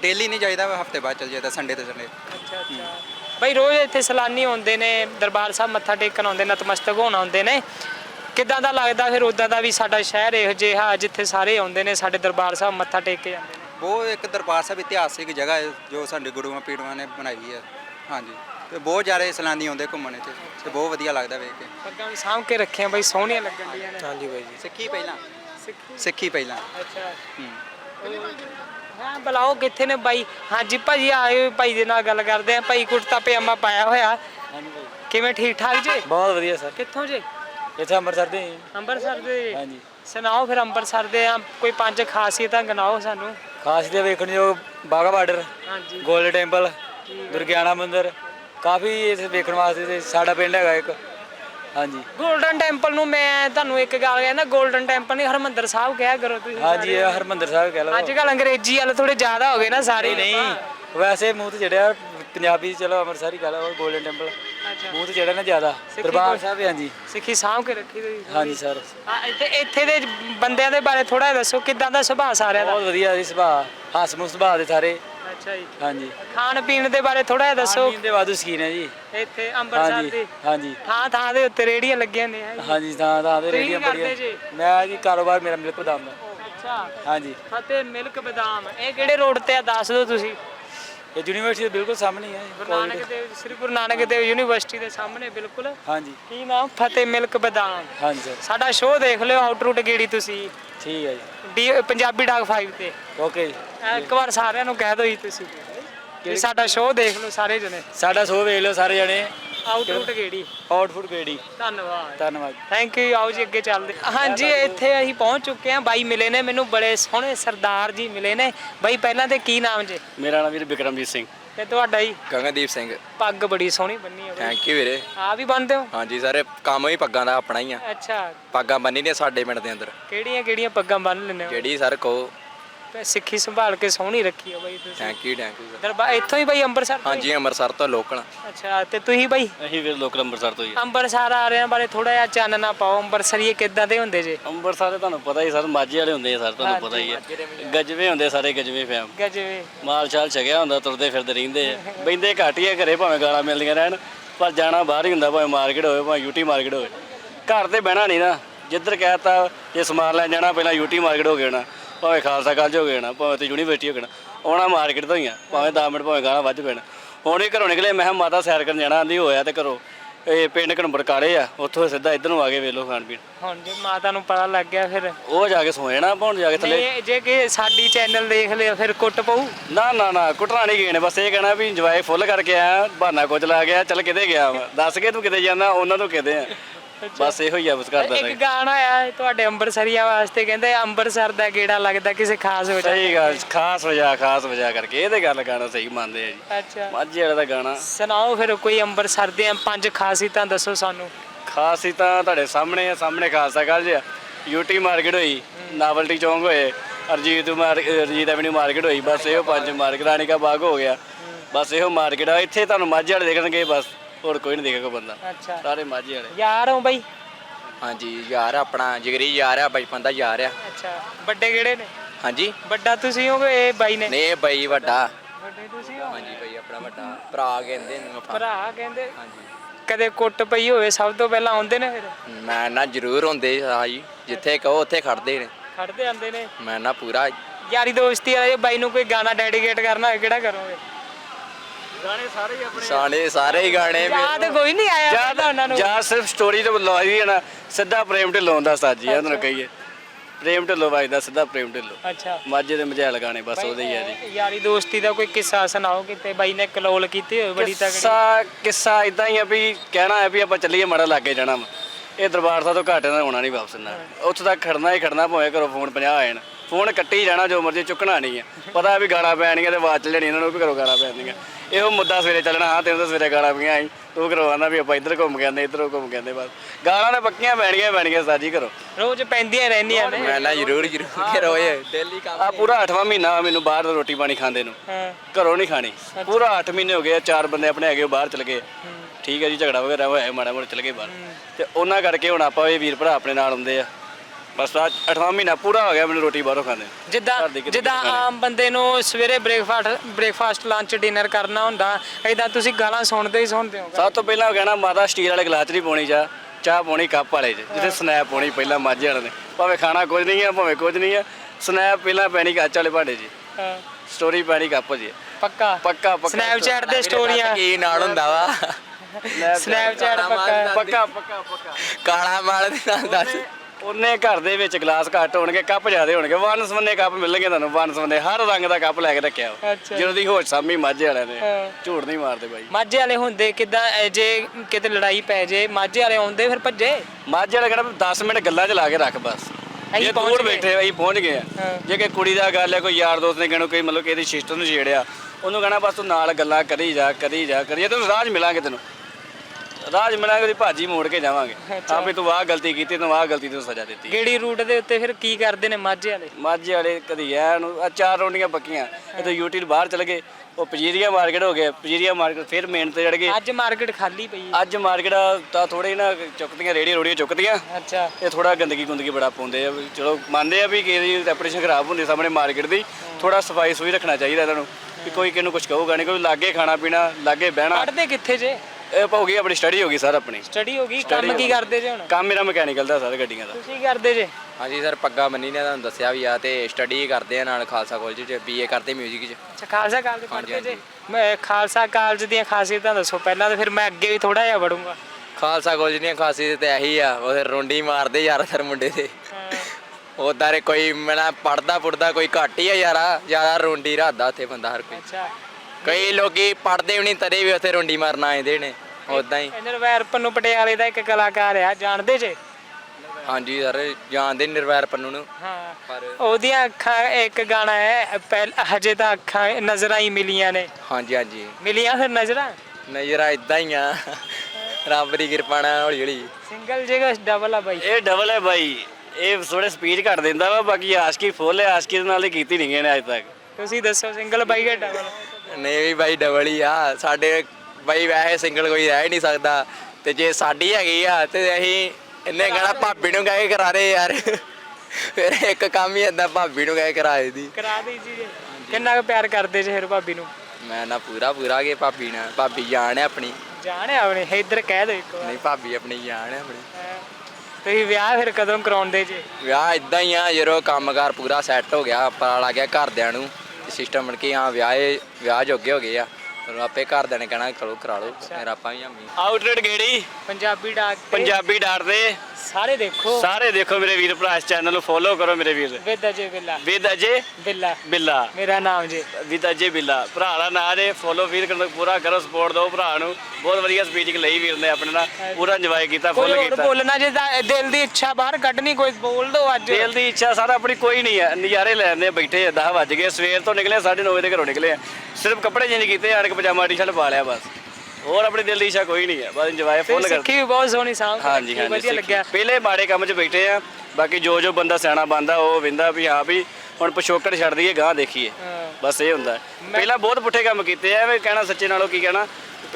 ਡੇਲੀ ਨਹੀਂ ਜਾਈਦਾ ਹਫ਼ਤੇ ਬਾਅਦ ਚਲ ਜਾਈਦਾ ਸੰਡੇ ਤੇ ਸੰਡੇ ਅੱਛਾ ਅੱਛਾ। ਬਈ ਰੋਜ਼ ਇੱਥੇ ਸਲਾਨੀ ਆਉਂਦੇ ਨੇ ਦਰਬਾਰ ਸਾਹਿਬ ਮੱਥਾ ਟੇਕਣ ਆਉਂਦੇ ਨਤਮਸਤਕ ਹੋਣ ਆਉਂਦੇ ਨੇ। ਕਿੱਦਾਂ ਦਾ ਲੱਗਦਾ ਫਿਰ ਉਦਾਂ ਦਾ ਵੀ ਸਾਡਾ ਸ਼ਹਿਰ ਇਹੋ ਜਿਹਾ ਜਿੱਥੇ ਸਾਰੇ ਆਉਂਦੇ ਨੇ ਸਾਡੇ ਦਰਬਾਰ ਸਾਹਿਬ ਮੱਥਾ ਟੇਕ ਕੇ ਜਾਂਦੇ ਨੇ? ਬਹੁਤ ਇੱਕ ਦਰਬਾਰ ਸਾਹਿਬ ਇਤਿਹਾਸਿਕ ਜਗ੍ਹਾ ਹੈ ਜੋ ਸਾਡੇ ਗੁਰੂਆਂ ਪੀੜਾਂ ਨੇ ਬਣਾਈ ਹੈ। ਹਾਂਜੀ। ਤੇ ਬਹੁਤ ਜ਼ਿਆਦਾ ਸੈਲਾਨੀ ਆਉਂਦੇ ਘੁੰਮਣ ਇੱਥੇ ਤੇ ਬਹੁਤ ਵਧੀਆ ਲੱਗਦਾ ਵੇਖ ਕੇ। ਪੱਗਾਂ ਵੀ ਸਾਂਭ ਕੇ ਰੱਖੀਆਂ ਬਈ ਸੋਹਣੀਆਂ ਲੱਗਣ ਡੀਆਂ ਨੇ। ਹਾਂਜੀ ਬਾਈ ਜੀ। ਸਿੱਖੀ ਪਹਿਲਾਂ। ਸਿੱਖੀ? ਸਿੱਖੀ ਪਹਿਲਾਂ। ਅੱਛਾ। ਹੂੰ। ਹਾਂ ਬੁਲਾਓ ਕਿੱਥੇ ਨੇ ਬਾਈ? ਹਾਂਜੀ ਭਾਜੀ ਆਏ ਭਾਈ ਦੇ ਨਾਲ ਗੱਲ ਕਰਦੇ ਆ ਭਾਈ ਕੁੜਤਾ ਪਜਾਮਾ ਪਾਇਆ ਹੋਇਆ। ਕਿਵੇਂ ਠੀਕ ਠਾਕ ਜੀ? ਬਹੁਤ ਵਧੀਆ ਸਰ। ਕਿੱਥੋਂ ਜੀ? ਇੱਥੇ ਅੰਮ੍ਰਿਤਸਰ ਦੇ ਅੰਮ੍ਰਿਤਸਰ ਦੇ। ਹਾਂਜੀ। ਸੁਣਾਓ ਫਿਰ ਅੰਮ੍ਰਿਤਸਰ ਦੇ ਆ ਕੋਈ ਪੰਜ ਖਾਸੀਅਤਾਂ ਗਿਣਾਓ ਸਾਨੂੰ। ਖਾਸ ਦੇ ਵੇਖਣ ਜੋ ਬਾਗਾ ਬਾਰਡਰ ਹਾਂਜੀ। ਗੋਲਡ ਟੈਂਪਲ ਦੁਰਗਿਆਣਾ ਮੰਦਿਰ ਕਾਫੀ ਇਸ ਵੇਖਣ ਵਾਸਤੇ ਤੇ ਸਾਡਾ ਪਿੰਡ ਹੈਗਾ ਇੱਕ। ਹਾਂਜੀ। ਗੋਲਡਨ ਟੈਂਪਲ ਨੂੰ ਮੈਂ ਤੁਹਾਨੂੰ ਇੱਕ ਗੱਲ ਕਹਿੰਦਾ ਗੋਲਡਨ ਟੈਂਪਲ ਨਹੀਂ ਹਰਮੰਦਰ ਸਾਹਿਬ ਕਿਹਾ ਕਰੋ ਤੁਸੀਂ ਹਾਂਜੀ ਇਹ ਹਰਮੰਦਰ ਸਾਹਿਬ ਕਹਿ ਲਓ। ਅੱਜ ਕੱਲ ਅੰਗਰੇਜ਼ੀ ਵਾਲੇ ਥੋੜੇ ਜ਼ਿਆਦਾ ਹੋ ਗਏ ਨਾ ਸਾਰੇ ਨਹੀਂ ਵੈਸੇ ਮੂੰਹ ਤੇ ਜਿਹੜਾ ਪੰਜਾਬੀ ਚਲੋ ਅੰਮ੍ਰਿਤਸਰ ਹੀ ਕਹਿ ਲਓ ਗੋਲਡਨ ਟੈਂਪਲ। ਅੱਛਾ। ਮੂੰਹ ਤੇ ਜਿਹੜਾ ਨਾ ਜ਼ਿਆਦਾ ਦਰਬਾਰ ਸਾਹਿਬ ਹਾਂਜੀ। ਸਿੱਖੀ ਸਾਂਭ ਕੇ ਰੱਖੀ ਤੁਸੀਂ ਹਾਂਜੀ ਸਰ। ਆ, ਇੱਥੇ ਇੱਥੇ ਦੇ ਬੰਦਿਆਂ ਦੇ ਬਾਰੇ ਥੋੜਾ ਦੱਸੋ ਕਿਦਾਂ ਦਾ ਸੁਭਾਅ ਸਾਰਿਆਂ ਦਾ? ਬਹੁਤ ਵਧੀਆ ਜੀ ਸੁਭਾਅ ਹਸਮੁਖ ਸੁਭਾਅ ਦੇ ਸਾਰੇ। ਅੱਛਾ ਜੀ। ਹਾਂਜੀ। ਖਾਣ ਪੀਣ ਦੇ ਬਾਰੇ ਥੋੜਾ ਦੱਸੋ। ਪੀਣ ਦੇ ਵਾਧੂ ਸਕੀਨ ਹੈ ਜੀ। ਇੱਥੇ ਅੰਮ੍ਰਿਤਸਰ ਹਾਂਜੀ ਦੀ। ਹਾਂਜੀ। ਥਾਂ ਥਾਂ ਦੇ ਉੱਤੇ ਰੇੜੀਆਂ ਲੱਗੀਆਂ ਨੇ ਹੈਂ ਜੀ। ਹਾਂਜੀ ਤਾਂ ਤਾਂ ਦੇ ਤੁਸੀਂ ਰੇੜੀਆਂ ਬੜੀਆਂ? ਮੈਂ ਜੀ ਕਾਰੋਬਾਰ ਮੇਰਾ ਮਿਲਕ ਬਦਾਮ ਦਾ ਅੱਛਾ। ਹਾਂਜੀ। ਫਤਿਹ ਮਿਲਕ ਬਦਾਮ। ਇਹ ਕਿਹੜੇ ਰੋਡ ਤੇ ਆ? ਦੱਸ ਦਿਓ ਤੁਸੀਂ। ਇਹ ਯੂਨੀਵਰਸਿਟੀ ਦੇ ਬਿਲਕੁਲ ਸਾਹਮਣੇ ਹੀ ਹੈ ਗੁਰੂ ਨਾਨਕ ਦੇਵ ਸ੍ਰੀ ਗੁਰੂ ਨਾਨਕ ਦੇਵ ਯੂਨੀਵਰਸਿਟੀ ਦੇ ਸਾਹਮਣੇ ਬਿਲਕੁਲ। ਹਾਂਜੀ। ਕੀ ਨਾਮ? ਫਤਿਹ ਮਿਲਕ ਬਦਾਮ। ਹਾਂਜੀ ਸਰ ਸਾਡਾ ਸ਼ੋਅ ਦੇਖ ਲਿਓ ਆਊਟਰੂਟ ਗੇੜੀ ਤੁਸੀਂ। ਠੀਕ ਹੈ ਜੀ। ਡੀ ਪੰਜਾਬੀ ਡਾਕ 5 ਤੇ। ਓਕੇ ਜੀ। ਇੱਕ ਵਾਰ ਸਾਰਿਆਂ ਨੂੰ ਕਹਿ ਦਿਓ ਜੀ ਤੁਸੀਂ। ਸਾਡਾ ਸ਼ੋਅ ਦੇਖ ਲਓ ਸਾਰੇ ਜਣੇ। ਸਾਡਾ ਸ਼ੋਅ ਵੇਖ ਲਓ ਸਾਰੇ ਜਣੇ। ਆਊਟਰੂਟ ਗੇੜੀ ਆਊਟਫੁੱਟ ਕਿਹੜੀ? ਧੰਨਵਾਦ। ਧੰਨਵਾਦ। ਥੈਂਕ ਯੂ ਆਓ ਜੀ ਅੱਗੇ ਚੱਲਦੇ। ਹਾਂਜੀ ਇੱਥੇ ਅਸੀਂ ਪਹੁੰਚ ਚੁੱਕੇ ਹਾਂ। ਬਾਈ ਮਿਲੇ ਨੇ ਮੈਨੂੰ ਬੜੇ ਸੋਹਣੇ ਸਰਦਾਰ ਜੀ ਮਿਲੇ ਨੇ। ਬਾਈ ਪਹਿਲਾਂ ਤੇ ਕੀ ਨਾਮ ਜੇ? ਮੇਰਾ ਨਾਮ ਵੀਰ ਬਿਕਰਮਜੀਤ ਸਿੰਘ। ਤੇ ਤੁਹਾਡਾ ਜੀ? ਗਗਨਦੀਪ ਸਿੰਘ। ਪੱਗ ਬੜੀ ਸੋਹਣੀ ਬੰਨੀ ਹੈ ਬਾਈ। ਥੈਂਕ ਯੂ ਵੀਰੇ। ਆ ਵੀ ਬੰਨਦੇ ਹੋ ਹਾਂਜੀ ਸਰ ਕੰਮ ਵੀ ਪੱਗਾਂ ਦਾ ਆਪਣਾ ਹੀ ਆ। ਅੱਛਾ। ਪੱਗਾਂ ਬੰਨੀ ਦੀਆਂ ਸਾਡੇ ਪਿੰਡ ਦੇ ਅੰਦਰ। ਕਿਹੜੀਆਂ ਕਿਹੜੀਆਂ ਪੱਗਾਂ ਬੰਨ ਲੈਂਦੇ ਹੋ? ਜਿਹੜੀ ਸਰ ਕੋ ਤੇ ਸਿੱਖੀ ਸੰਭਾਲ ਕੇ ਸੋਹਣੀ ਰੱਖੀ ਹੈ ਬਾਈ ਤੁਸੀਂ। ਥੈਂਕ ਯੂ ਥੈਂਕ ਯੂ ਦਰਬਾਰ ਇੱਥੋਂ ਹੀ ਬਾਈ ਅੰਮ੍ਰਿਤਸਰ ਤੋਂ ਹੀ? ਹਾਂਜੀ ਅੰਮ੍ਰਿਤਸਰ ਤੋਂ ਲੋਕਲ ਅੱਛਾ ਤੇ ਤੁਸੀਂ ਬਾਈ? ਅਸੀਂ ਵੀਰ ਲੋਕਲ ਅੰਮ੍ਰਿਤਸਰ ਤੋਂ ਹੀ ਅੰਮ੍ਰਿਤਸਰ ਆ ਰਿਆਂ ਬਾਰੇ ਥੋੜਾ ਜਿਹਾ ਚਾਨਣਾ ਪਾਓ। ਅੰਮ੍ਰਿਤਸਰੀਏ ਕਿੱਦਾਂ ਦੇ ਹੁੰਦੇ ਜੇ? ਅੰਮ੍ਰਿਤਸਰ ਦੇ ਤੁਹਾਨੂੰ ਪਤਾ ਹੀ ਸਰ ਮਾਝੇ ਵਾਲੇ ਹੁੰਦੇ ਆ ਸਰ ਤੁਹਾਨੂੰ ਪਤਾ ਹੀ ਹੈ ਗਜਵੇ ਹੁੰਦੇ ਸਾਰੇ ਗਜਵੇ ਫੈਮ। ਗਜਵੇ। ਮਾਲ ਚਾਲ ਛਕਿਆ ਹੁੰਦਾ ਤੁਰਦੇ ਫਿਰਦੇ ਰਹਿੰਦੇ ਆ। ਬੈਂਦੇ ਘੱਟ ਹੀ ਆ ਘਰੇ ਭਾਵੇਂ ਗਾਲਾਂ ਮਿਲਦੀਆਂ ਰਹਿਣ ਪਰ ਜਾਣਾ ਬਾਹਰ ਹੀ ਹੁੰਦਾ ਭਾਵੇਂ ਮਾਰਕੀਟ ਹੋਵੇ ਭਾਵੇਂ ਯੂਟੀ ਮਾਰਕੀਟ ਹੋਵੇ। ਘਰ ਤੇ ਬਹਿਣਾ ਨਹੀਂ ਨਾ। ਜਿੱਧਰ ਕਹਿਤਾ ਜੇ ਸਮਾਨ ਲੈਣ ਜਾਣਾ ਪਹਿਲਾਂ ਯੂਟੀ ਮਾਰਕੀਟ ਹੋ ਗਿਆ ਨਾ ਭਾਵੇਂ ਖਾਲਸਾ ਕਾਲਜ ਹੋ ਗਿਆ ਨਾ ਭਾਵੇਂ ਤੇ ਯੂਨੀਵਰਸਿਟੀ ਹੋ ਗਿਆ ਨਾ ਆਉਣਾ ਮਾਰਕੀਟ ਤੋਂ ਹੀ ਆ ਭਾਵੇਂ 10 ਮਿੰਟ ਭਾਵੇਂ ਗਾਲਾਂ ਵੱਜ ਪੈਣ। ਹੁਣ ਹੀ ਘਰੋਂ ਨਿਕਲੇ ਮੈਂ ਕਿਹਾ ਮਾਤਾ ਸੈਰ ਕਰਨ ਜਾਣਾ ਆਂਦੀ ਹੋਇਆ ਤੇ ਘਰੋਂ। ਇਹ ਪਿੰਡ ਘਨਬਰ ਕਾਲੇ ਆ ਉੱਥੋਂ ਸਿੱਧਾ ਇੱਧਰ ਨੂੰ ਆ ਗਏ ਵੇਲੋ ਖਾਣ ਪੀਣ। ਹੁਣ ਜੇ ਮਾਤਾ ਨੂੰ ਪਤਾ ਲੱਗ ਗਿਆ ਫਿਰ। ਉਹ ਜਾ ਕੇ ਸੋ ਜਾਣਾ ਆਪਾਂ ਹੁਣ ਜਾ ਕੇ ਥੱਲੇ। ਨਹੀਂ ਜੇ ਕਿ ਸਾਡੀ ਚੈਨਲ ਦੇਖ ਲਿਆ ਫਿਰ ਕੁੱਟ ਪਊ। ਨਾ ਨਾ ਨਾ ਕੁੱਟਣਾ ਨਹੀਂ ਗਏ ਨੇ ਬਸ ਇਹ ਕਹਿਣਾ ਵੀ ਇੰਜੋਏ ਫੁੱਲ ਕਰਕੇ ਆਇਆ ਬਹਾਨਾ ਕੁਝ ਲਾ ਗਿਆ ਚੱਲ ਕਿਤੇ ਗਿਆ ਵਾ। ਦੱਸ ਕੇ ਤੂੰ ਕਿਤੇ ਜਾਂਦਾ ਉਹਨਾਂ ਤੋਂ ਕਿਤੇ ਆ। ਬਸ ਇਹੋ ਹੀ ਆ ਬਸ ਕਰਦਾ ਇੱਕ ਗਾਣਾ ਆ ਤੁਹਾਡੇ ਅੰਬਰਸਰੀਆਂ ਵਾਸਤੇ ਕਹਿੰਦੇ ਅੰਬਰਸਰ ਦਾ ਗੇੜਾ ਲੱਗਦਾ ਕਿਸੇ ਖਾਸ ਵਜ੍ਹਾ ਸਹੀ ਗੱਲ ਖਾਸ ਵਜ੍ਹਾ ਖਾਸ ਵਜ੍ਹਾ ਕਰਕੇ ਇਹ ਤੇ ਗੱਲ ਗਾਣਾ ਸਹੀ ਮੰਨਦੇ ਆ ਜੀ। ਅੱਛਾ। ਮਾਝੇ ਵਾਲੇ ਦਾ ਗਾਣਾ। ਸੁਣਾਓ ਫਿਰ ਕੋਈ ਅੰਬਰਸਰ ਦੀਆਂ ਪੰਜ ਖਾਸੀਅਤਾਂ ਦੱਸੋ ਸਾਨੂੰ। ਖਾਸ ਹੀ ਤਾਂ ਤੁਹਾਡੇ ਸਾਹਮਣੇ ਆ ਸਾਹਮਣੇ ਖਾਲਸਾ ਕਾਲਜ ਆ। ਯੂਟੀ ਮਾਰਕੀਟ ਹੋਈ ਨਾਵਲਟੀ ਚੌਂਕ ਹੋਏ ਅਰਜੀਤ ਅਰਜੀਤ ਐਵਨਿਊ ਮਾਰਕੀਟ ਹੋਈ ਬਸ ਇਹੋ ਪੰਜ ਮਾਰਕੀਟ ਰਾਣੀ ਕਾ ਬਾਗ ਹੋ ਗਿਆ। ਬਸ ਇਹੋ ਮਾਰਕੀਟ ਆ ਇੱਥੇ ਤੁਹਾਨੂੰ ਮਾਝੇ ਵਾਲੇ ਦੇਖਣਗੇ ਬਸ। ਹੋਰ ਕੋਈ ਨਹੀਂ ਦੇਖੇਗਾ ਬੰਦਾ। ਅੱਛਾ। ਸਾਰੇ ਮਾਝੇ ਵਾਲੇ। ਯਾਰ ਹੋ ਬਈ? ਹਾਂਜੀ ਯਾਰ ਆਪਣਾ ਜਿਗਰੀ ਯਾਰ ਆ ਬਚਪਨ ਦਾ ਯਾਰ ਆ। ਅੱਛਾ ਵੱਡੇ ਕਿਹੜੇ ਨੇ? ਹਾਂਜੀ। ਵੱਡਾ ਤੁਸੀਂ ਹੋਗੇ ਇਹ ਬਾਈ ਨੇ? ਨੇ ਬਈ ਵੱਡਾ। ਵੱਡੇ ਤੁਸੀਂ ਹੋ ਹਾਂਜੀ ਬਈ ਆਪਣਾ ਵੱਡਾ। ਭਰਾ ਕਹਿੰਦੇ ਨੇ ਆਪਾਂ। ਭਰਾ ਕਹਿੰਦੇ? ਹਾਂਜੀ। ਕਦੇ ਕੁੱਟ ਪਈ ਹੋਵੇ ਸਭ ਤੋਂ ਪਹਿਲਾਂ ਆਉਂਦੇ ਨੇ ਫਿਰ? ਮੈਂ ਨਾ ਜ਼ਰੂਰ ਹੁੰਦੇ ਆ ਜੀ ਜਿੱਥੇ ਕਹੋ ਉੱਥੇ ਖੜਦੇ ਨੇ। ਖੜਦੇ ਆਉਂਦੇ ਨੇ? ਮੈਂ ਨਾ ਪੂਰਾ ਯਾਰੀ ਦੋਸਤੀ ਵਾਲੇ ਬਾਈ ਨੂੰ ਕੋਈ ਗਾਣਾ ਡੈਡੀਕੇਟ ਕਰਨਾ ਹੋਵੇ ਕਿਹੜਾ ਕਰੋਗੇ? ਸਾਣੇ ਸਾਰੇ ਹੀ ਗਾਣੇ ਯਾਦ ਕੋਈ ਨਹੀਂ ਆਇਆ ਪਹਿਲਾਂ ਉਹਨਾਂ ਨੂੰ। ਜਾਂ ਸਿਰਫ ਸਟੋਰੀ ਤੇ ਲਵਾਈ ਹੈ ਨਾ ਸਿੱਧਾ ਪ੍ਰੇਮ ਢਿੱਲੋਂ ਦਾ ਸਾਜੀ ਆ ਤੁਹਾਨੂੰ ਕਹੀਏ। ਪ੍ਰੇਮ ਢਿੱਲੋਂ ਵੱਜਦਾ ਸਿੱਧਾ ਪ੍ਰੇਮ ਢਿੱਲੋਂ। ਅੱਛਾ। ਮਾਝੇ ਦੇ ਮਝੈਲ ਗਾਣੇ ਬਸ ਉਹਦੇ ਹੀ ਆ ਜੀ। ਯਾਰੀ ਦੋਸਤੀ ਦਾ ਕੋਈ ਕਿੱਸਾ ਸੁਣਾਓ ਕਿਤੇ? ਬਾਈ ਨੇ ਕਲੋਲ ਕੀਤੀ ਹੋਵੇ ਬੜੀ ਤਗੜੀ ਕਿੱਸਾ ਕਿੱਸਾ ਇਦਾਂ ਹੀ ਆ ਵੀ ਕਹਿਣਾ ਹੈ ਵੀ ਆਪਾਂ ਚੱਲੀਏ ਮਾੜਾ ਲੱਗੇ ਜਾਣਾ ਵਾ। ਇਹ ਦਰਬਾਰ ਸਾਹਿਬ ਤੋਂ ਘਾਟੇ ਦਾ ਹੋਣਾ ਨਹੀਂ ਵਾਪਸ ਨਾ ਉੱਥੇ ਤੱਕ ਖੜਨਾ ਹੀ ਖੜਨਾ ਭਾਵੇਂ ਘਰੋਂ ਫੋਨ 50 ਆਏ ਨਾ ਫੋਨ ਕੱਟੀ ਜਾਣਾ ਜੋ ਮਰਜ਼ੀ ਚੁੱਕਣਾ ਨਹੀਂ ਹੈ ਪਤਾ ਵੀ ਗਾਲਾਂ ਪੈਣੀਆਂ ਤੇ ਆਵਾਜ਼ ਚੱਲਣੀ ਇਹਨਾਂ ਨੂੰ ਵੀ ਘਰੋਂ ਗਾਲਾਂ ਪੈਣੀਆਂ। ਇਹੋ ਮੁੱਦਾ ਸਵੇਰੇ ਚੱਲਣਾ ਹਾਂ ਤੈਨੂੰ ਤਾਂ ਸਵੇਰੇ ਗਾਲਾਂ ਪਈਆਂ ਆਈ ਤੂੰ ਆਂਦਾ ਵੀ ਆਪਾਂ ਇੱਧਰ ਘੁੰਮ ਕੇ ਆਂਦੇ ਇੱਧਰੋਂ ਘੁੰਮ ਕੇ ਆਂਦੇ ਬਸ। ਗਾਲਾਂ ਤਾਂ ਪੱਕੀਆਂ ਪੈਣੀਆਂ ਪੈਣੀਆਂ ਸਾਜੀ ਘਰੋਂ। ਰੋਜ਼ ਪੈਂਦੀਆਂ ਰਹਿੰਦੀਆਂ ਨੇ। ਮੈਂ ਨਾ ਜ਼ਰੂਰ ਜ਼ਰੂਰ ਕੇ ਰੋਏ ਡੇਲੀ ਕੰਮ ਆ। ਪੂਰਾ 8ਵਾਂ ਮਹੀਨਾ ਮੈਨੂੰ ਬਾਹਰ ਰੋਟੀ ਪਾਣੀ ਖਾਂਦੇ ਨੂੰ। ਹਾਂ। ਘਰੋਂ ਨਹੀਂ ਖਾਣੀ। ਪੂਰਾ 8 ਮਹੀਨੇ ਹੋ ਗਏ ਆ, ਚਾਰ ਬੰਦੇ ਆਪਣੇ ਹੈਗੇ ਉਹ ਬਾਹਰ ਚਲੇ ਗਏ। ਠੀਕ ਹੈ ਜੀ ਝਗੜਾ ਵਗੈਰਾ ਹੋਇਆ ਮਾੜਾ ਮੋੜਾ ਚਲੇ ਗਏ ਬਾਹਰ। ਤੇ ਉਹਨਾਂ ਕਰਕੇ ਹੁਣ ਆਪਾਂ ਇਹ ਵੀਰ ਭਰਾ ਆਪਣੇ ਨਾਲ ਹੁੰਦੇ ਆ। ਬਸ ਆ 8ਵਾਂ ਮਹੀਨਾ ਪੂਰਾ ਹੋ ਗਿਆ ਮੈਨੂੰ ਰੋਟੀ ਬਾਹਰੋਂ। ਜਿੱਦਾਂ ਘਰ ਦੀ ਕਿਤੇ ਜਿੱਦਾਂ ਖਾਣੀ। ਆਮ ਬੰਦੇ ਨੂੰ ਸਵੇਰੇ ਬ੍ਰੇਕਫਾਸਟ ਬ੍ਰੇਕਫਾਸਟ ਲੰਚ ਡਿਨਰ ਕਰਨਾ ਹੁੰਦਾ ਐਦਾਂ ਤੁਸੀਂ ਗਾਲਾਂ ਸੁਣਦੇ ਹੀ ਸੁਣਦੇ ਹੋ ਸਭ ਤੋਂ ਪਹਿਲਾਂ ਕਹਿਣਾ ਮਾਤਾ ਸਟੀਲ ਵਾਲੇ ਗਲਾਸ 'ਚ ਨਹੀਂ ਪਾਉਣੀ ਚਾਹ ਚਾਹ ਪਾਉਣੀ ਕੱਪ ਵਾਲੇ 'ਚ ਜਿੱਥੇ ਸਨੈਪ ਪਾਉਣੀ ਪਹਿਲਾਂ ਮਾਝੇ ਵਾਲੇ ਨੇ। ਭਾਵੇਂ ਖਾਣਾ ਕੁਝ ਨਹੀਂ ਆ ਭਾਵੇਂ ਕੁਝ ਨਹੀਂ ਆ ਸਨੈਪ ਪਹਿਲਾਂ ਪੈਣੀ ਕੱਚ ਵਾਲੇ ਭਾਂਡੇ 'ਚ। ਹਾਂ, ਸਟੋਰੀ ਪੈਣੀ ਕੱਪ 'ਚ। ਪੱਕਾ? ਪੱਕਾ ਪੱਕਾ। ਸਨੈਪਚੈਟ ਤੇ ਸਟੋਰੀਆਂ ਕੀ ਨਾਲ ਹੁੰਦਾ ਵਾ? ਸਨੈਪਚੈਟ ਪੱਕਾ। ਪੱਕਾ ਪੱਕਾ ਪੱਕਾ। ਕਾਲਾ ਮਾਲ ਦੇ ਨਾਲ ਦੱਸ। ਉਹਨੇ ਘਰ ਦੇ ਵਿੱਚ ਗਲਾਸ ਘੱਟ ਹੋਣਗੇ ਕੱਪ ਜ਼ਿਆਦੇ ਹੋਣਗੇ ਵਨ ਸਵੰਨੇ ਕੱਪ ਮਿਲਣਗੇ ਤੁਹਾਨੂੰ ਵਨ ਸਵੰਨੇ ਹਰ ਰੰਗ ਦਾ ਕੱਪ ਲੈ ਕੇ ਰੱਖਿਆ ਵਾ ਅੱਛਾ। ਜਦੋਂ ਦੀ ਹੋਸ਼ ਸਾਮੀ ਮਾਝੇ ਵਾਲਿਆਂ ਨੇ ਹਾਂ। ਝੂਠ ਨਹੀਂ ਮਾਰਦੇ ਬਾਈ ਮਾਝੇ ਵਾਲੇ ਹੁੰਦੇ ਕਿਦਾਂ ਜੇ ਕਿਤੇ ਲੜਾਈ ਪੈ ਜੇ ਮਾਝੇ ਵਾਲੇ ਆਉਂਦੇ ਫਿਰ ਭੱਜੇ ਮਾਝੇ ਵਾਲੇ ਕਹਿੰਦਾ 10 ਮਿੰਟ ਗੱਲਾਂ 'ਚ ਲਾ ਕੇ ਰੱਖ ਬਸ ਅਸੀਂ ਜੇ ਪਹੁੰਚ ਦੂਰ ਗਏ। ਬੈਠੇ ਅਸੀਂ ਪਹੁੰਚ ਗਏ ਆ। ਜੇ ਕਿ ਕੁੜੀ ਦਾ ਗੱਲ ਹੈ ਕੋਈ ਯਾਰ ਦੋਸਤ ਨੇ ਕਹਿਣਾ ਕੋਈ ਮਤਲਬ ਕਿ ਇਹਦੀ ਸਿਸਟਰ ਨੂੰ ਛੇੜਿਆ ਉਹਨੂੰ ਕਹਿਣਾ ਬਸ ਤੂੰ ਨਾਲ ਗੱਲਾਂ ਕਰੀ ਜਾ ਕਰੀ ਜਾ ਕਰੀ ਤੈਨੂੰ ਰਾਜ ਮਿਲਾਂਗੇ ਤੈਨੂੰ ਰਾਜ ਮਿਲਾਂਗੇ ਉਹਦੀ ਭਾਜੀ ਮੋੜ ਕੇ ਜਾਵਾਂਗੇ। ਹਾਂ ਵੀ ਤੂੰ ਆਹ ਗਲਤੀ ਕੀਤੀ ਤੂੰ ਆਹ ਗਲਤੀ ਤੋਂ ਸਜ਼ਾ ਦਿੱਤੀ। ਗੇੜੀ ਰੂਟ ਦੇ ਉੱਤੇ ਫਿਰ ਕੀ ਕਰਦੇ ਨੇ ਮਾਝੇ ਵਾਲੇ? ਮਾਝੇ ਵਾਲੇ ਕਦੀ ਐ ਨੂੰ ਆ ਚਾਰ ਰੌਂਡੀਆਂ ਪੱਕੀਆਂ। ਇਦੋਂ ਯੂਟੀ ਤੋਂ ਬਾਹਰ ਚਲੇ ਗਏ। ਉਹ ਪਜੀਰੀਆ ਮਾਰਕੀਟ ਹੋ ਗਿਆ ਪਜੀਰੀਆ ਮਾਰਕੀਟ ਫਿਰ ਮੇਨ ਤੇ ਚੜ ਗਏ। ਅੱਜ ਮਾਰਕੀਟ ਖਾਲੀ ਪਈ ਅੱਜ ਮਾਰਕੀਟ ਤਾਂ ਥੋੜੇ ਨਾ ਚੁੱਕਦੀਆਂ ਰੇੜੀ ਰੋੜੀਆਂ ਚੁੱਕਦੀਆਂ। ਅੱਛਾ। ਇਹ ਥੋੜਾ ਗੰਦਗੀ ਗੁੰਦਗੀ ਬੜਾ ਪਾਉਂਦੇ ਆ। ਵੀ ਚਲੋ ਮੰਨਦੇ ਆ ਵੀ ਕਿ ਇਹਦੀ ਰੈਪੂਟੇਸ਼ਨ ਖਰਾਬ ਹੁੰਦੀ ਸਾਹਮਣੇ ਮਾਰਕੀਟ ਦੀ। ਥੋੜਾ ਸਫ਼ਾਈ ਸੁਈ ਰੱਖਣਾ ਚਾਹੀਦਾ ਇਹਨਾਂ ਨੂੰ। ਵੀ ਕੋਈ ਕਿਹਨੂੰ ਕੁਝ ਕਹੂਗਾ ਨਹੀਂ ਕੋਈ ਲਾਗੇ ਖਾਣਾ ਪੀਣਾ ਲਾਗੇ ਬਹਿਣਾ। ਪੜਦੇ ਕਿੱਥੇ ਜੇ? ਇਹ ਹੋ ਗਈ ਆਪਣੀ ਸਟੱਡੀ ਹੋ ਗਈ ਸਰ ਆਪਣੀ। ਸਟੱਡੀ ਹੋ ਗਈ ਕੰਮ ਕੀ ਕਰਦੇ ਜੇ ਹੁਣ? ਕੰਮ ਮੇਰਾ ਮਕੈਨੀਕਲ ਦਾ ਸਰ ਗੱਡੀਆਂ ਦਾ। ਤੁਸੀਂ ਕਰਦੇ ਜੇ? ਹਾਂਜੀ ਸਰ ਪੱਗਾ ਮੰਨੀ ਨੇ ਤੁਹਾਨੂੰ ਦੱਸਿਆ ਵੀ ਆ ਤੇ ਸਟੱਡੀ ਕਰਦੇ ਆ ਨਾਲ ਖਾਲਸਾ ਕਾਲਜ ਚ ਬੀਏ ਕਰਦੇ 뮤직 ਚ। ਅੱਛਾ ਖਾਲਸਾ ਕਾਲਜ ਪੜ੍ਹਦੇ ਜੇ? ਮੈਂ ਖਾਲਸਾ ਕਾਲਜ ਦੀਆਂ ਖਾਸੀਅਤਾਂ ਦੱਸੋ ਪਹਿਲਾਂ ਤਾਂ ਫਿਰ ਮੈਂ ਅੱਗੇ ਵੀ ਥੋੜਾ ਜਿਹਾ ਵੜੂੰਗਾ ਖਾਲਸਾ ਕਾਲਜ ਦੀਆਂ ਖਾਸੀਅਤ ਤੇ ਇਹੀ ਆ ਉਹ ਰੋਂਡੀ ਮਾਰਦੇ ਜ਼ਿਆਦਾਤਰ ਮੁੰਡੇ ਤੇ ਉਦਾਂ ਦੇ ਕੋਈ ਮਨਾ ਪੜਦਾ ਪੁੜਦਾ ਕੋਈ ਘੱਟ ਹੀ ਆ ਯਾਰਾ ਜ਼ਿਆਦਾ ਰੋਂਡੀ ਰੱਖਦਾ ਉੱਥੇ ਬੰਦਾ ਹਰ ਕੋਈ। ਅੱਛਾ। ਕਈ ਲੋਕੀ ਪੜਦੇ ਵੀ ਨਹੀਂ ਤਦੇ ਵੀ ਉੱਥੇ ਰੋਂਡੀ ਮਾਰਨ ਆਏਦੇ ਨੇ ਉਦਾਂ ਹੀ। ਨਿਰਵੈਰ ਪੰਨੂ ਪਟਿਆਲੇ ਦਾ ਇੱਕ ਕਲਾਕਾਰ ਆ ਜਾਣਦੇ ਜੇ? ਹਾਂਜੀ ਸਰ ਜਾਣਦੇ ਨਿਰਵੈਰ ਪੰਨੂ ਨੂੰ। ਹਾਂ ਪਰ ਉਹਦੀਆਂ ਅੱਖਾਂ ਇੱਕ ਗਾਣਾ ਹੈ ਪਹਿਲ ਹਜੇ ਤਾਂ ਅੱਖਾਂ ਨਜ਼ਰਾਂ ਹੀ ਮਿਲੀਆਂ ਨੇ। ਹਾਂਜੀ ਹਾਂਜੀ। ਮਿਲੀਆਂ ਫਿਰ ਨਜ਼ਰਾਂ? ਨਜ਼ਰਾ ਇਦਾਂ ਹੀ ਆ। ਰੱਬ ਦੀ ਕਿਰਪਾ ਨਾਲ ਹੌਲੀ ਹੌਲੀ ਸਿੰਗਲ ਜਗ੍ਹਾ ਡਬਲ ਆ ਬਾਈ। ਇਹ ਡਬਲ ਹੈ ਬਾਈ। ਇਹ ਥੋੜੇ ਸਪੀਡ ਘੱਟ ਦਿੰਦਾ ਵਾ ਬਾਕੀ ਆਸ਼ਕੀ ਫੁੱਲ ਹੈ ਆਸ਼ਕੀ ਦੇ ਨਾਲ ਹੀ ਕੀਤੀ ਨਹੀਂ ਗਏ ਨੇ ਅੱਜ ਤੱਕ। ਤੁਸੀਂ ਦੱਸੋ ਸਿੰਗਲ ਬਾਈ ਕਿ ਡਬਲ ਨਹੀਂ ਵੀ ਬਾਈ ਡਬਲ ਹੀ ਆ। ਸਾਡੇ ਬਾਈ ਵੈਸੇ ਸਿੰਗਲ ਕੋਈ ਰਹਿ ਹੀ ਨਹੀਂ ਸਕਦਾ। ਤੇ ਜੇ ਸਾਡੀ ਹੈਗੀ ਆ ਤੇ ਅਸੀਂ ਇਹਨੇ ਕਹਣਾ ਭਾਬੀ ਨੂੰ ਕਹਿ ਕੇ ਕਰਾ ਦੇ ਯਾਰ। ਫਿਰ ਇੱਕ ਕੰਮ ਹੀ ਏਦਾਂ ਭਾਬੀ ਨੂੰ ਕੇ ਕਰਾ ਦੀ ਕਰਾ ਦੇ ਜੀ ਜੇ। ਕਿੰਨਾ ਕੁ ਪਿਆਰ ਕਰਦੇ ਜੇ ਫਿਰ ਭਾਬੀ ਨੂੰ? ਮੈਂ ਨਾ ਪੂਰਾ ਪੂਰਾ ਕੇ ਭਾਬੀ ਨਾਲ। ਭਾਬੀ ਜਾਣ ਹੈ ਆਪਣੀ। ਜਾਣਿਆ ਆਪਣੇ। ਇੱਧਰ ਕਹਿ ਦਿਓ ਇੱਕ ਵਾਰ। ਨਹੀਂ ਭਾਬੀ ਆਪਣੀ ਜਾਣ ਹੈ ਆਪਣੀ। ਹੈਂ। ਤੁਸੀਂ ਵਿਆਹ ਫਿਰ ਕਦੋਂ ਕਰਾਉਂਦੇ ਜੇ? ਵਿਆਹ ਇਦਾਂ ਹੀ ਆ ਜਦੋਂ ਕੰਮਕਾਰ ਪੂਰਾ ਸੈੱਟ ਹੋ ਗਿਆ ਪਤਾ ਲੱਗ ਗਿਆ ਘਰਦਿਆਂ ਨੂੰ। ਸਿਸਟਮ ਬਣ ਕੇ ਹਾਂ ਵਿਆਹ ਵਿਆਹ ਜੋਗੇ ਹੋ ਗਏ ਆ। ਫਿਰ ਆਪੇ ਘਰਦਿਆਂ ਨੇ ਕਹਿਣਾ ਚਲੋ ਕਰਾ ਲਓ ਫਿਰ ਆਪਾਂ ਵੀ ਹਮੀ ਆਊਟਲੈਟ ਗੇੜੀ ਪੰਜਾਬੀ ਡਾਕ ਤੇ। ਪੰਜਾਬੀ ਡਾਟ ਦੇ ਸਾਰੇ ਦੇਖੋ। ਸਾਰੇ ਦੇਖੋ ਮੇਰੇ ਵੀਰ ਭਰਾ ਇਸ ਚੈਨਲ ਨੂੰ ਫੋਲੋ ਕਰੋ ਮੇਰੇ ਵੀਰ। With Ajay Billa. With Ajay ਬਿੱਲਾ। ਬਿੱਲਾ। ਮੇਰਾ ਨਾਮ ਜੀ। ਵਿਦ ਅਜੇ ਬਿੱਲਾ। ਭਰਾ ਦਾ ਨਾਂ ਜੇ ਫੋਲੋ ਵੀਰ ਕਰਨ ਪੂਰਾ ਕਰੋ ਸਪੋਰਟ ਦਿਓ ਭਰਾ ਨੂੰ। ਬਹੁਤ ਵਧੀਆ ਸਪੀਚ ਲਈ ਵੀਰ ਨੇ ਆਪਣੇ ਨਾਲ। ਪੂਰਾ ਇੰਜੋਏ ਕੀਤਾ ਕੋਈ ਫੁੱਲ ਹੋਰ ਕੀਤਾ। ਬੋਲਣਾ ਜੇ ਤਾਂ ਦਿਲ ਦੀ ਇੱਛਾ ਬਾਹਰ ਕੱਢਣੀ ਕੋਈ ਬੋਲ ਦੋ ਅੱਜ। ਦਿਲ ਦੀ ਇੱਛਾ ਸਾਰਾ ਆਪਣੀ ਕੋਈ ਨਹੀਂ ਹੈ। ਨਜ਼ਾਰੇ ਲੈਂਦੇ ਬੈਠੇ 10 ਵੱਜ ਗਏ। ਸਵੇਰ ਤੋਂ ਨਿਕਲੇ 9:30 ਵਜੇ ਦੇ ਘਰੋਂ ਨਿਕਲੇ ਆ। ਸਿਰਫ ਕੱਪੜੇ ਚੇਂਜ ਕੀਤੇ ਆਣ ਕੇ ਪਜਾਮਾ ਟੀ-ਸ਼ਰਟ ਪਾ ਲਿਆ ਬਸ ਹੋਰ ਆਪਣੀ ਦਿਲ ਦੀ ਇੱਛਾ ਕੋਈ ਨਹੀਂ ਹੈ ਬਸ ਇੰਜੋਏ ਫੁੱਲ ਕਰ ਸਿੱਖੀ ਵੀ ਬਹੁਤ ਸੋਹਣੀ ਕੇ ਹਾਂਜੀ ਹਾਂਜੀ ਵਧੀਆ ਸਿੱਖੀ। ਲੱਗਿਆ ਪਹਿਲੇ ਮਾੜੇ ਕੰਮ 'ਚ ਬੈਠੇ ਆ ਬਾਕੀ ਜੋ ਜੋ ਬੰਦਾ ਸਿਆਣਾ ਬੰਦਾ ਉਹ ਵਿੰਦਾ ਵੀ ਹਾਂ ਵੀ ਹੁਣ ਪਿਛੋਕੜ ਛੱਡ ਦਈਏ ਗਾਂ ਦੇਖੀਏ ਹਾਂ। ਬਸ ਇਹ ਹੁੰਦਾ ਹੈ। ਪਹਿਲਾਂ ਬਹੁਤ ਪੁੱਠੇ ਕੰਮ ਕੀਤੇ ਆ ਐਵੇਂ ਕਹਿਣਾ ਸੱਚੇ ਨਾਲੋਂ ਕੀ ਕਹਿਣਾ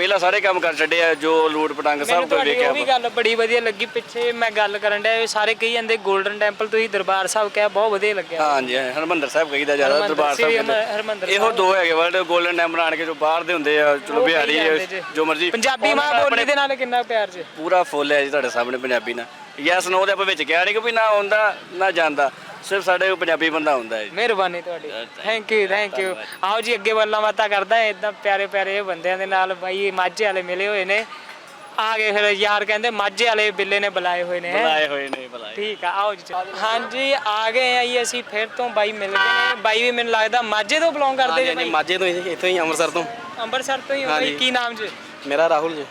ਪਹਿਲਾਂ ਸਾਰੇ ਕੰਮ ਕਰ ਛੱਡੇ ਆ ਜੋ ਲੂਟ ਪਟੰਗ ਸਭ ਕੁਝ ਤੁਹਾਡੀ ਵੇਖਿਆ ਉਹ ਵੀ ਆਪਾਂ। ਗੱਲ ਬੜੀ ਵਧੀਆ ਲੱਗੀ ਪਿੱਛੇ ਮੈਂ ਗੱਲ ਕਰਨ ਡਿਆ ਇਹ ਸਾਰੇ ਕਹੀ ਜਾਂਦੇ 골ਡਨ ਟੈਂਪਲ ਤੁਸੀਂ ਦਰਬਾਰ ਸਾਹਿਬ ਕਿਹਾ ਬਹੁਤ ਵਧੀਆ ਲੱਗਿਆ ਹਾਂਜੀ ਹਾਂ, ਹਰਮੰਦਰ ਸਾਹਿਬ ਕਹੀਦਾ ਜ਼ਿਆਦਾ ਹਰਿਮੰਦਰ ਦਰਬਾਰ ਸਾਹਿਬ ਸ੍ਰੀ ਕਹਿੰਦੇ ਹਰਿਮੰਦਰ ਇਹੋ। ਦੋ ਹੈਗੇ ਵਰਲਡ 골ਡਨ ਟੈਂਪਲ ਆਣ ਕੇ ਜੋ ਬਾਹਰ ਦੇ ਹੁੰਦੇ ਆ ਚਲੋ ਉਹ ਕਹੀ ਬਿਹਾਰੀ ਜਾਂਦੇ ਜੇ। ਜੋ ਮਰਜ਼ੀ ਪੰਜਾਬੀ ਮਾਂ ਬੋਲੀ ਦੇ ਨਾਲ ਕਿੰਨਾ ਪਿਆਰ ਜੇ ਪੂਰਾ ਫੁੱਲ ਹੈ ਜੀ ਤੁਹਾਡੇ ਸਾਹਮਣੇ ਪੰਜਾਬੀ ਨਾਲ ਯੈਸ ਨੋ ਦੇ ਆਪਾਂ ਵਿੱਚ ਕਿਹਾ ਨਹੀਂ ਕਿ ਵੀ ਨਾ ਆਉਂਦਾ ਨਾ ਜਾਂਦਾ ਸਿਰਫ ਸਾਡੇ ਕੋਲ ਪੰਜਾਬੀ ਬੰਦਾ ਹੁੰਦਾ ਹੈ ਜੀ। ਮਿਹਰਬਾਨੀ ਤੁਹਾਡੀ। ਥੈਂਕ ਯੂ ਥੈਂਕ ਯੂ ਆਓ ਜੀ ਅੱਗੇ ਵੱਲਾਂ ਬਾਤਾਂ ਕਰਦਾ ਇਦਾਂ ਪਿਆਰੇ ਪਿਆਰੇ ਬੰਦਿਆਂ ਦੇ ਨਾਲ ਬਾਈ ਮਾਝੇ ਵਾਲੇ ਮਿਲੇ ਹੋਏ ਨੇ। ਆ ਗਏ ਫਿਰ ਯਾਰ ਕਹਿੰਦੇ ਮਾਝੇ ਵਾਲੇ ਬਿੱਲੇ ਨੇ ਬੁਲਾਏ ਹੋਏ ਨੇ। ਬੁਲਾਏ ਹੋਏ ਨੇ ਬੁਲਾਏ। ਠੀਕ ਆ ਆਓ ਜੀ। ਹਾਂਜੀ ਆ ਗਏ ਆ ਜੀ ਅਸੀਂ ਫਿਰ ਤੋਂ ਬਾਈ ਮਿਲ ਗਏ ਨੇ। ਬਾਈ ਵੀ ਮੈਨੂੰ ਲੱਗਦਾ ਮਾਝੇ ਤੋਂ ਬਿਲੋਂਗ ਕਰਦੇ ਜੀ ਬਾਈ। ਮਾਝੇ ਤੋਂ ਹੀ ਇੱਥੋਂ ਹੀ ਅੰਮ੍ਰਿਤਸਰ ਤੋਂ। ਅੰਮ੍ਰਿਤਸਰ ਤੋਂ ਹੀ ਹੋ ਬਾਈ ਕੀ ਨਾਮ ਜੀ? ਮੇਰਾ ਰਾਹੁਲ ਜੀ।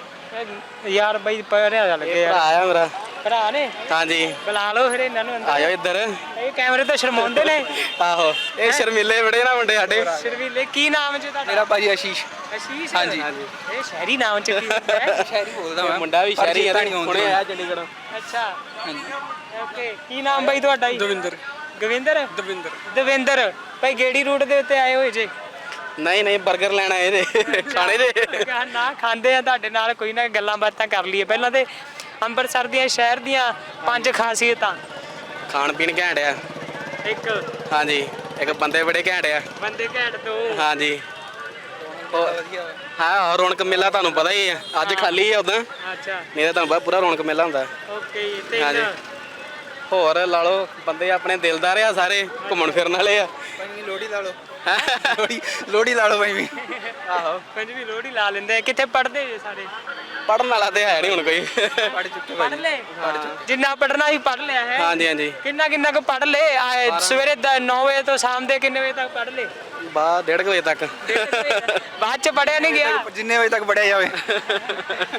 ਯਾਰ ਬਾਈ ਪੜਿਆ ਲੱਗੇ ਭਰਾ ਯਾਰ। ਆ ਮੇਰਾ। ਭਰਾ ਨੇ? ਹਾਂਜੀ। ਬੁਲਾ ਲਓ ਫਿਰ ਇਹਨਾਂ ਨੂੰ ਅੰਦਰ। ਆਇਓ ਇੱਧਰ। ਇਹ ਕੈਮਰੇ ਤੋਂ ਸ਼ਰਮਾਉਂਦੇ ਨੇ। ਆਹੋ ਇਹ ਸ਼ਰਮੀਲੇ ਬੜੇ ਨਾ ਮੁੰਡੇ ਸਾਡੇ। ਸ਼ਰਵੀਲੇ ਕੀ ਨਾਮ ਜੀ ਤੁਹਾਡਾ? ਮੇਰਾ ਭਾਜੀ ਆਸ਼ੀਸ਼ ਅਸ਼ੀਸ਼? ਹਾਂਜੀ। ਇਹ ਸ਼ਹਿਰੀ ਨਾਮ ਚ ਕੀ ਹੈ? ਸ਼ਹਿਰੀ ਬੋਲਦਾ ਮੈਂ। ਮੁੰਡਾ ਵੀ ਸ਼ਹਿਰੀ ਹੈ ਹੁਣੇ ਆਇਆ ਚੰਡੀਗੜ੍ਹ ਅੱਛਾ। ਓਕੇ ਕੀ ਨਾਮ ਬਾਈ ਤੁਹਾਡਾ ਜੀ? ਦਵਿੰਦਰ। ਗਵਿੰਦਰ ਦਵਿੰਦਰ। ਦਵਿੰਦਰ। ਭਾਈ ਗੇੜੀ ਰੂਟ ਦੇ ਉੱਤੇ ਆਏ ਹੋਏ ਜੇ? ਨਹੀਂ ਨਹੀਂ 버ਗਰ ਲੈਣ ਆਏ ਨੇ। ਖਾਣੇ ਦੇ ਨਾ ਖਾਂਦੇ ਆ ਤੁਹਾਡੇ ਨਾਲ ਕੋਈ ਨਾ ਗੱਲਾਂ ਬਾਤਾਂ ਕਰ ਲਈਏ। ਪਹਿਲਾਂ ਤੇ ਅੰਮ੍ਰਿਤਸਰ ਦੀਆਂ ਸ਼ਹਿਰ ਦੀਆਂ ਪੰਜ ਖਾਸੀਅਤਾਂ। ਖਾਣ ਪੀਣ ਘੈਂਟ ਆ। ਇੱਕ ਹਾਂਜੀ ਇੱਕ ਬੰਦੇ ਬੜੇ ਘੈਂਟ ਆ। ਬੰਦੇ ਘੈਂਟ ਤੋਂ ਹਾਂਜੀ। ਉਹ ਹਾਂ ਰੌਣਕ ਮੇਲਾ ਤੁਹਾਨੂੰ ਪਤਾ ਹੀ ਆ। ਅੱਜ ਖਾਲੀ ਆ ਉਦਾਂ। ਅੱਛਾ। ਨਹੀਂ ਤਾਂ ਤੁਹਾਨੂੰ ਪਤਾ ਪੂਰਾ ਰੌਣਕ ਮੇਲਾ ਹੁੰਦਾ। ਓਕੇ ਤੇ ਹਾਂਜੀ। ਇੱਕ ਹੋਰ ਲਾ ਲਓ ਬੰਦੇ ਆਪਣੇ ਦਿਲਦਾਰ ਆ ਸਾਰੇ ਘੁੰਮਣ ਫਿਰਨ ਵਾਲੇ ਆ। ਲੋੜੀ ਲਾ ਲਓ। ਲੋੜੀ ਲੋੜੀ ਲਾ ਲਓ ਭਾਈ ਵੀ। ਆਹੋ ਪੰਜਵੀਂ ਲੋਹੜੀ ਲਾ ਲੈਂਦੇ ਆ। ਕਿੱਥੇ ਪੜਦੇ ਜੇ ਸਾਰੇ? ਪੜਨ ਵਾਲਾ ਤੇ ਹੈ ਨਹੀਂ ਹੁਣ ਕੋਈ। ਪੜ ਚੁੱਕੇ ਪੜ ਲੈ ਜਿੰਨਾ ਪੜਨਾ ਹੀ ਪੜ ਲਿਆ ਹੈ। ਹਾਂਜੀ ਹਾਂਜੀ। ਕਿੰਨਾ ਕਿੰਨਾ ਕੁ ਪੜ ਲੈ ਆਏ ਸਵੇਰੇ 9 ਵਜੇ ਤੋਂ ਸ਼ਾਮ ਦੇ ਕਿੰਨੇ ਵਜੇ ਤੱਕ ਪੜ ਲੈ ਬਾ ਡੇਢ ਕੁ ਵਜੇ ਤੱਕ। ਬਾਅਦ ਚ ਪੜਿਆ ਨਹੀਂ ਗਿਆ? ਜਿੰਨੇ ਵਜੇ ਤੱਕ ਪੜਿਆ ਜਾਵੇ।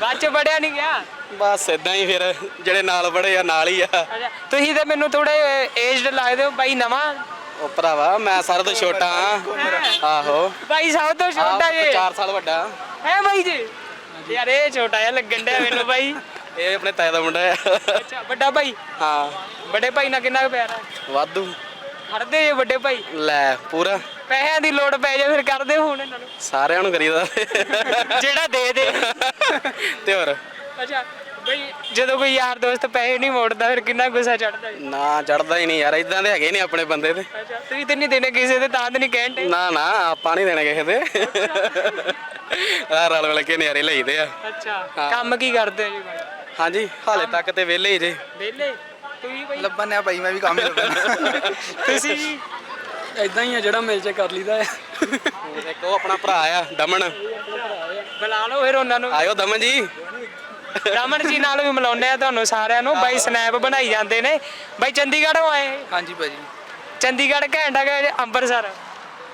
ਬਾਅਦ ਚ ਪੜਿਆ ਨਹੀਂ ਗਿਆ? ਬਸ ਇਦਾਂ ਹੀ ਫਿਰ ਜਿਹੜੇ ਨਾਲ ਪੜੇ ਆ ਨਾਲ ਹੀ ਆ। ਅੱਛਾ ਤੁਸੀਂ ਤੇ ਮੈਨੂੰ ਥੋੜੇ ਏਜਡ ਲੱਗਦੇ ਹੋ ਬਾਈ ਨਵਾਂ। ਉਹ ਭਰਾਵਾ ਮੈਂ ਸਾਰਿਆਂ ਤੋਂ ਛੋਟਾ ਆ ਆਹੋ। ਬਾਈ ਸਭ ਤੋਂ ਛੋਟਾ ਜੇ। 4 ਸਾਲ ਵੱਡਾ। ਹੈ ਬਾਈ ਜੀ? ਯਾਰ ਇਹ ਛੋਟਾ ਜਿਹਾ ਲੱਗਣ ਡਿਆ ਮੈਨੂੰ ਬਾਈ। ਇਹ ਆਪਣੇ ਤਾਏ ਦਾ ਮੁੰਡਾ ਆ ਅੱਛਾ ਵੱਡਾ ਭਾਈ? ਹਾਂ। ਵੱਡੇ ਭਾਈ ਨਾਲ ਕਿੰਨਾ ਕੁ ਪਿਆਰ ਹੈ? ਵਾਧੂ। ਖੜਦੇ ਜੇ ਵੱਡੇ ਭਾਈ। ਲੈ ਪੂਰਾ। ਪੈਸਿਆਂ ਦੀ ਲੋੜ ਪੈ ਜਾ ਫਿਰ ਕਰਦੇ ਹੁਣ ਇਹਨਾਂ ਨੂੰ। ਸਾਰਿਆਂ ਨੂੰ ਕਰੀਦਾ। ਜਿਹੜਾ ਦੇ ਦੇ। ਤੇ ਹੋਰ? ਅੱਛਾ। ਬਈ ਜਦੋਂ ਕੋਈ ਯਾਰ ਦੋਸਤ ਪੈਸੇ ਨਹੀਂ ਮੋੜਦਾ ਫਿਰ ਕਿੰਨਾ ਗੁੱਸਾ ਚੜਦਾ ਜੀ? ਨਾ ਚੜਦਾ ਹੀ ਨਹੀਂ ਯਾਰ ਇਦਾਂ ਦੇ ਹੈਗੇ ਨਹੀਂ ਆਪਣੇ ਬੰਦੇ ਤੇ। ਅੱਛਾ ਤੁਸੀਂ ਤੇ ਨਹੀਂ ਦੇਣੇ ਕਿਸੇ ਦੇ ਤਾਂ ਤੇ ਨਹੀਂ ਕਹਿਣ ਦੇ ਨਾ ਨਾ ਆਪਾਂ ਨਹੀਂ ਦੇਣੇ ਕਿਸੇ ਦੇ। ਆ ਰਲ ਮਿਲ ਕੇ ਨਿਆਰੇ ਲਈਦੇ ਆ। ਅੱਛਾ ਕੰਮ ਕੀ ਕਰਦੇ ਹੋ ਜੀ ਬਾਈ? ਹਾਂਜੀ ਹਾਲੇ ਤੱਕ ਤੇ ਵਿਹਲੇ ਹੀ ਜੇ। ਵਿਹਲੇ? ਤੁਸੀਂ ਬਈ? ਲੱਭਣ ਆ ਭਾਈ ਮੈਂ ਵੀ ਕੰਮ ਹੀ ਲੱਭਣਾ ਤੁਸੀਂ ਜੀ? ਇਦਾਂ ਹੀ ਆ ਜਿਹੜਾ ਮਿਲ ਜੇ ਕਰ ਲਈਦਾ ਹੈ ਇੱਕ ਉਹ ਆਪਣਾ ਭਰਾ ਆ ਦਮਨ। ਬੁਲਾ ਲਓ ਫਿਰ ਉਹਨਾਂ ਨੂੰ। ਆਇਓ ਦਮਨ ਜੀ। ਰਮਨ ਜੀ ਨਾਲ ਵੀ ਮਿਲਾਉਂਦੇ ਆ ਤੁਹਾਨੂੰ ਸਾਰਿਆਂ ਨੂੰ। ਬਾਈ ਸਨੈਪ ਬਣਾਈ ਜਾਂਦੇ ਨੇ। ਬਾਈ ਚੰਡੀਗੜ੍ਹੋਂ ਆਏ। ਹਾਂਜੀ ਭਾਜੀ। ਚੰਡੀਗੜ੍ਹ ਘੈਂਟ ਜਾਂ ਅੰਮ੍ਰਿਤਸਰ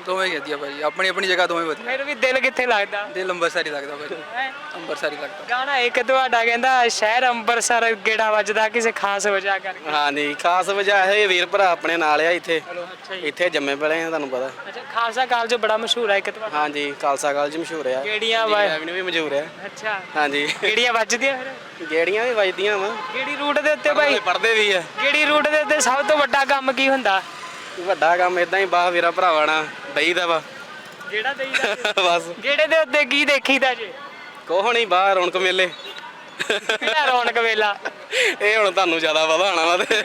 ਦੋਵੇਂ ਵਧੀਆ ਭਾਜੀ ਆਪਣੀ ਆਪਣੀ ਜਗ੍ਹਾ ਦੋਵੇਂ ਵਧੀਆ। ਮੇਰੇ ਵੀ ਦਿਲ ਕਿੱਥੇ ਲੱਗਦਾ? ਦਿਲ ਅੰਬਰਸਰ ਹੀ ਲੱਗਦਾ ਭਾਜੀ। ਹੈਂ? ਅੰਬਰਸਰ ਹੀ ਲੱਗਦਾ। ਗਾਣਾ ਇੱਕ ਤੁਹਾਡਾ ਕਹਿੰਦਾ ਸ਼ਹਿਰ ਅੰਮ੍ਰਿਤਸਰ ਗੇੜਾ ਵੱਜਦਾ ਕਿਸੇ ਖਾਸ ਵਜ੍ਹਾ ਕਰਕੇ? ਹਾਂਜੀ ਖਾਸ ਵਜ੍ਹਾ ਇਹ ਵੀਰ ਭਰਾ ਆਪਣੇ ਨਾਲ ਆ ਇੱਥੇ। ਅੱਛਾ ਜੀ। ਇੱਥੇ ਜੰਮੇ ਪਲੇ ਆ ਤੁਹਾਨੂੰ ਪਤਾ। ਅੱਛਾ ਖਾਲਸਾ ਕਾਲਜ ਬੜਾ ਮਸ਼ਹੂਰ ਹੈ ਇੱਕ ਤੁਹਾਡਾ। ਹਾਂਜੀ ਖਾਲਸਾ ਕਾਲਜ ਮਸ਼ਹੂਰ ਆ। ਗੇੜੀਆਂ ਵਾ ਐਵਨਿਊ ਵੀ ਮਸ਼ਹੂਰ ਆ। ਅੱਛਾ। ਹਾਂਜੀ ਗੇੜੀਆਂ ਵੱਜਦੀਆਂ ਫਿਰ? ਗੇੜੀਆਂ ਵੀ ਵੱਜਦੀਆਂ ਵਾ। ਗੇੜੀ ਰੂਟ ਦੇ ਉੱਤੇ ਬਾਈ ਪੜਦੇ ਵੀ ਆ। ਗੇੜੀ ਰੂਟ ਦੇ ਉੱਤੇ ਸਭ ਤੋਂ ਵੱਡਾ ਕੰਮ ਕੀ ਹੁੰਦਾ? ਵੱਡਾ ਕੰਮ ਇਦਾਂ ਹੀ ਬਾਹ ਵੀਰਾ ਭਰਾਵਾ ਨਾਲ। ਬਈਦਾ ਵਾ। ਜਿਹੜਾ ਦੇਈਦਾ ਬਸ। ਗੇੜੇ ਦੇ ਉੱਤੇ ਕੀ ਦੇਖੀਦਾ ਜੇ? ਕੋਹ ਨਹੀਂ ਬਾਹਰ ਰੌਣਕ ਮੇਲੇ। ਕਿਹੜਾ ਰੌਣਕ ਮੇਲਾ ਇਹ ਹੁਣ ਤੁਹਾਨੂੰ ਜ਼ਿਆਦਾ ਪਤਾ ਹੋਣਾ ਵਾ ਤੇ।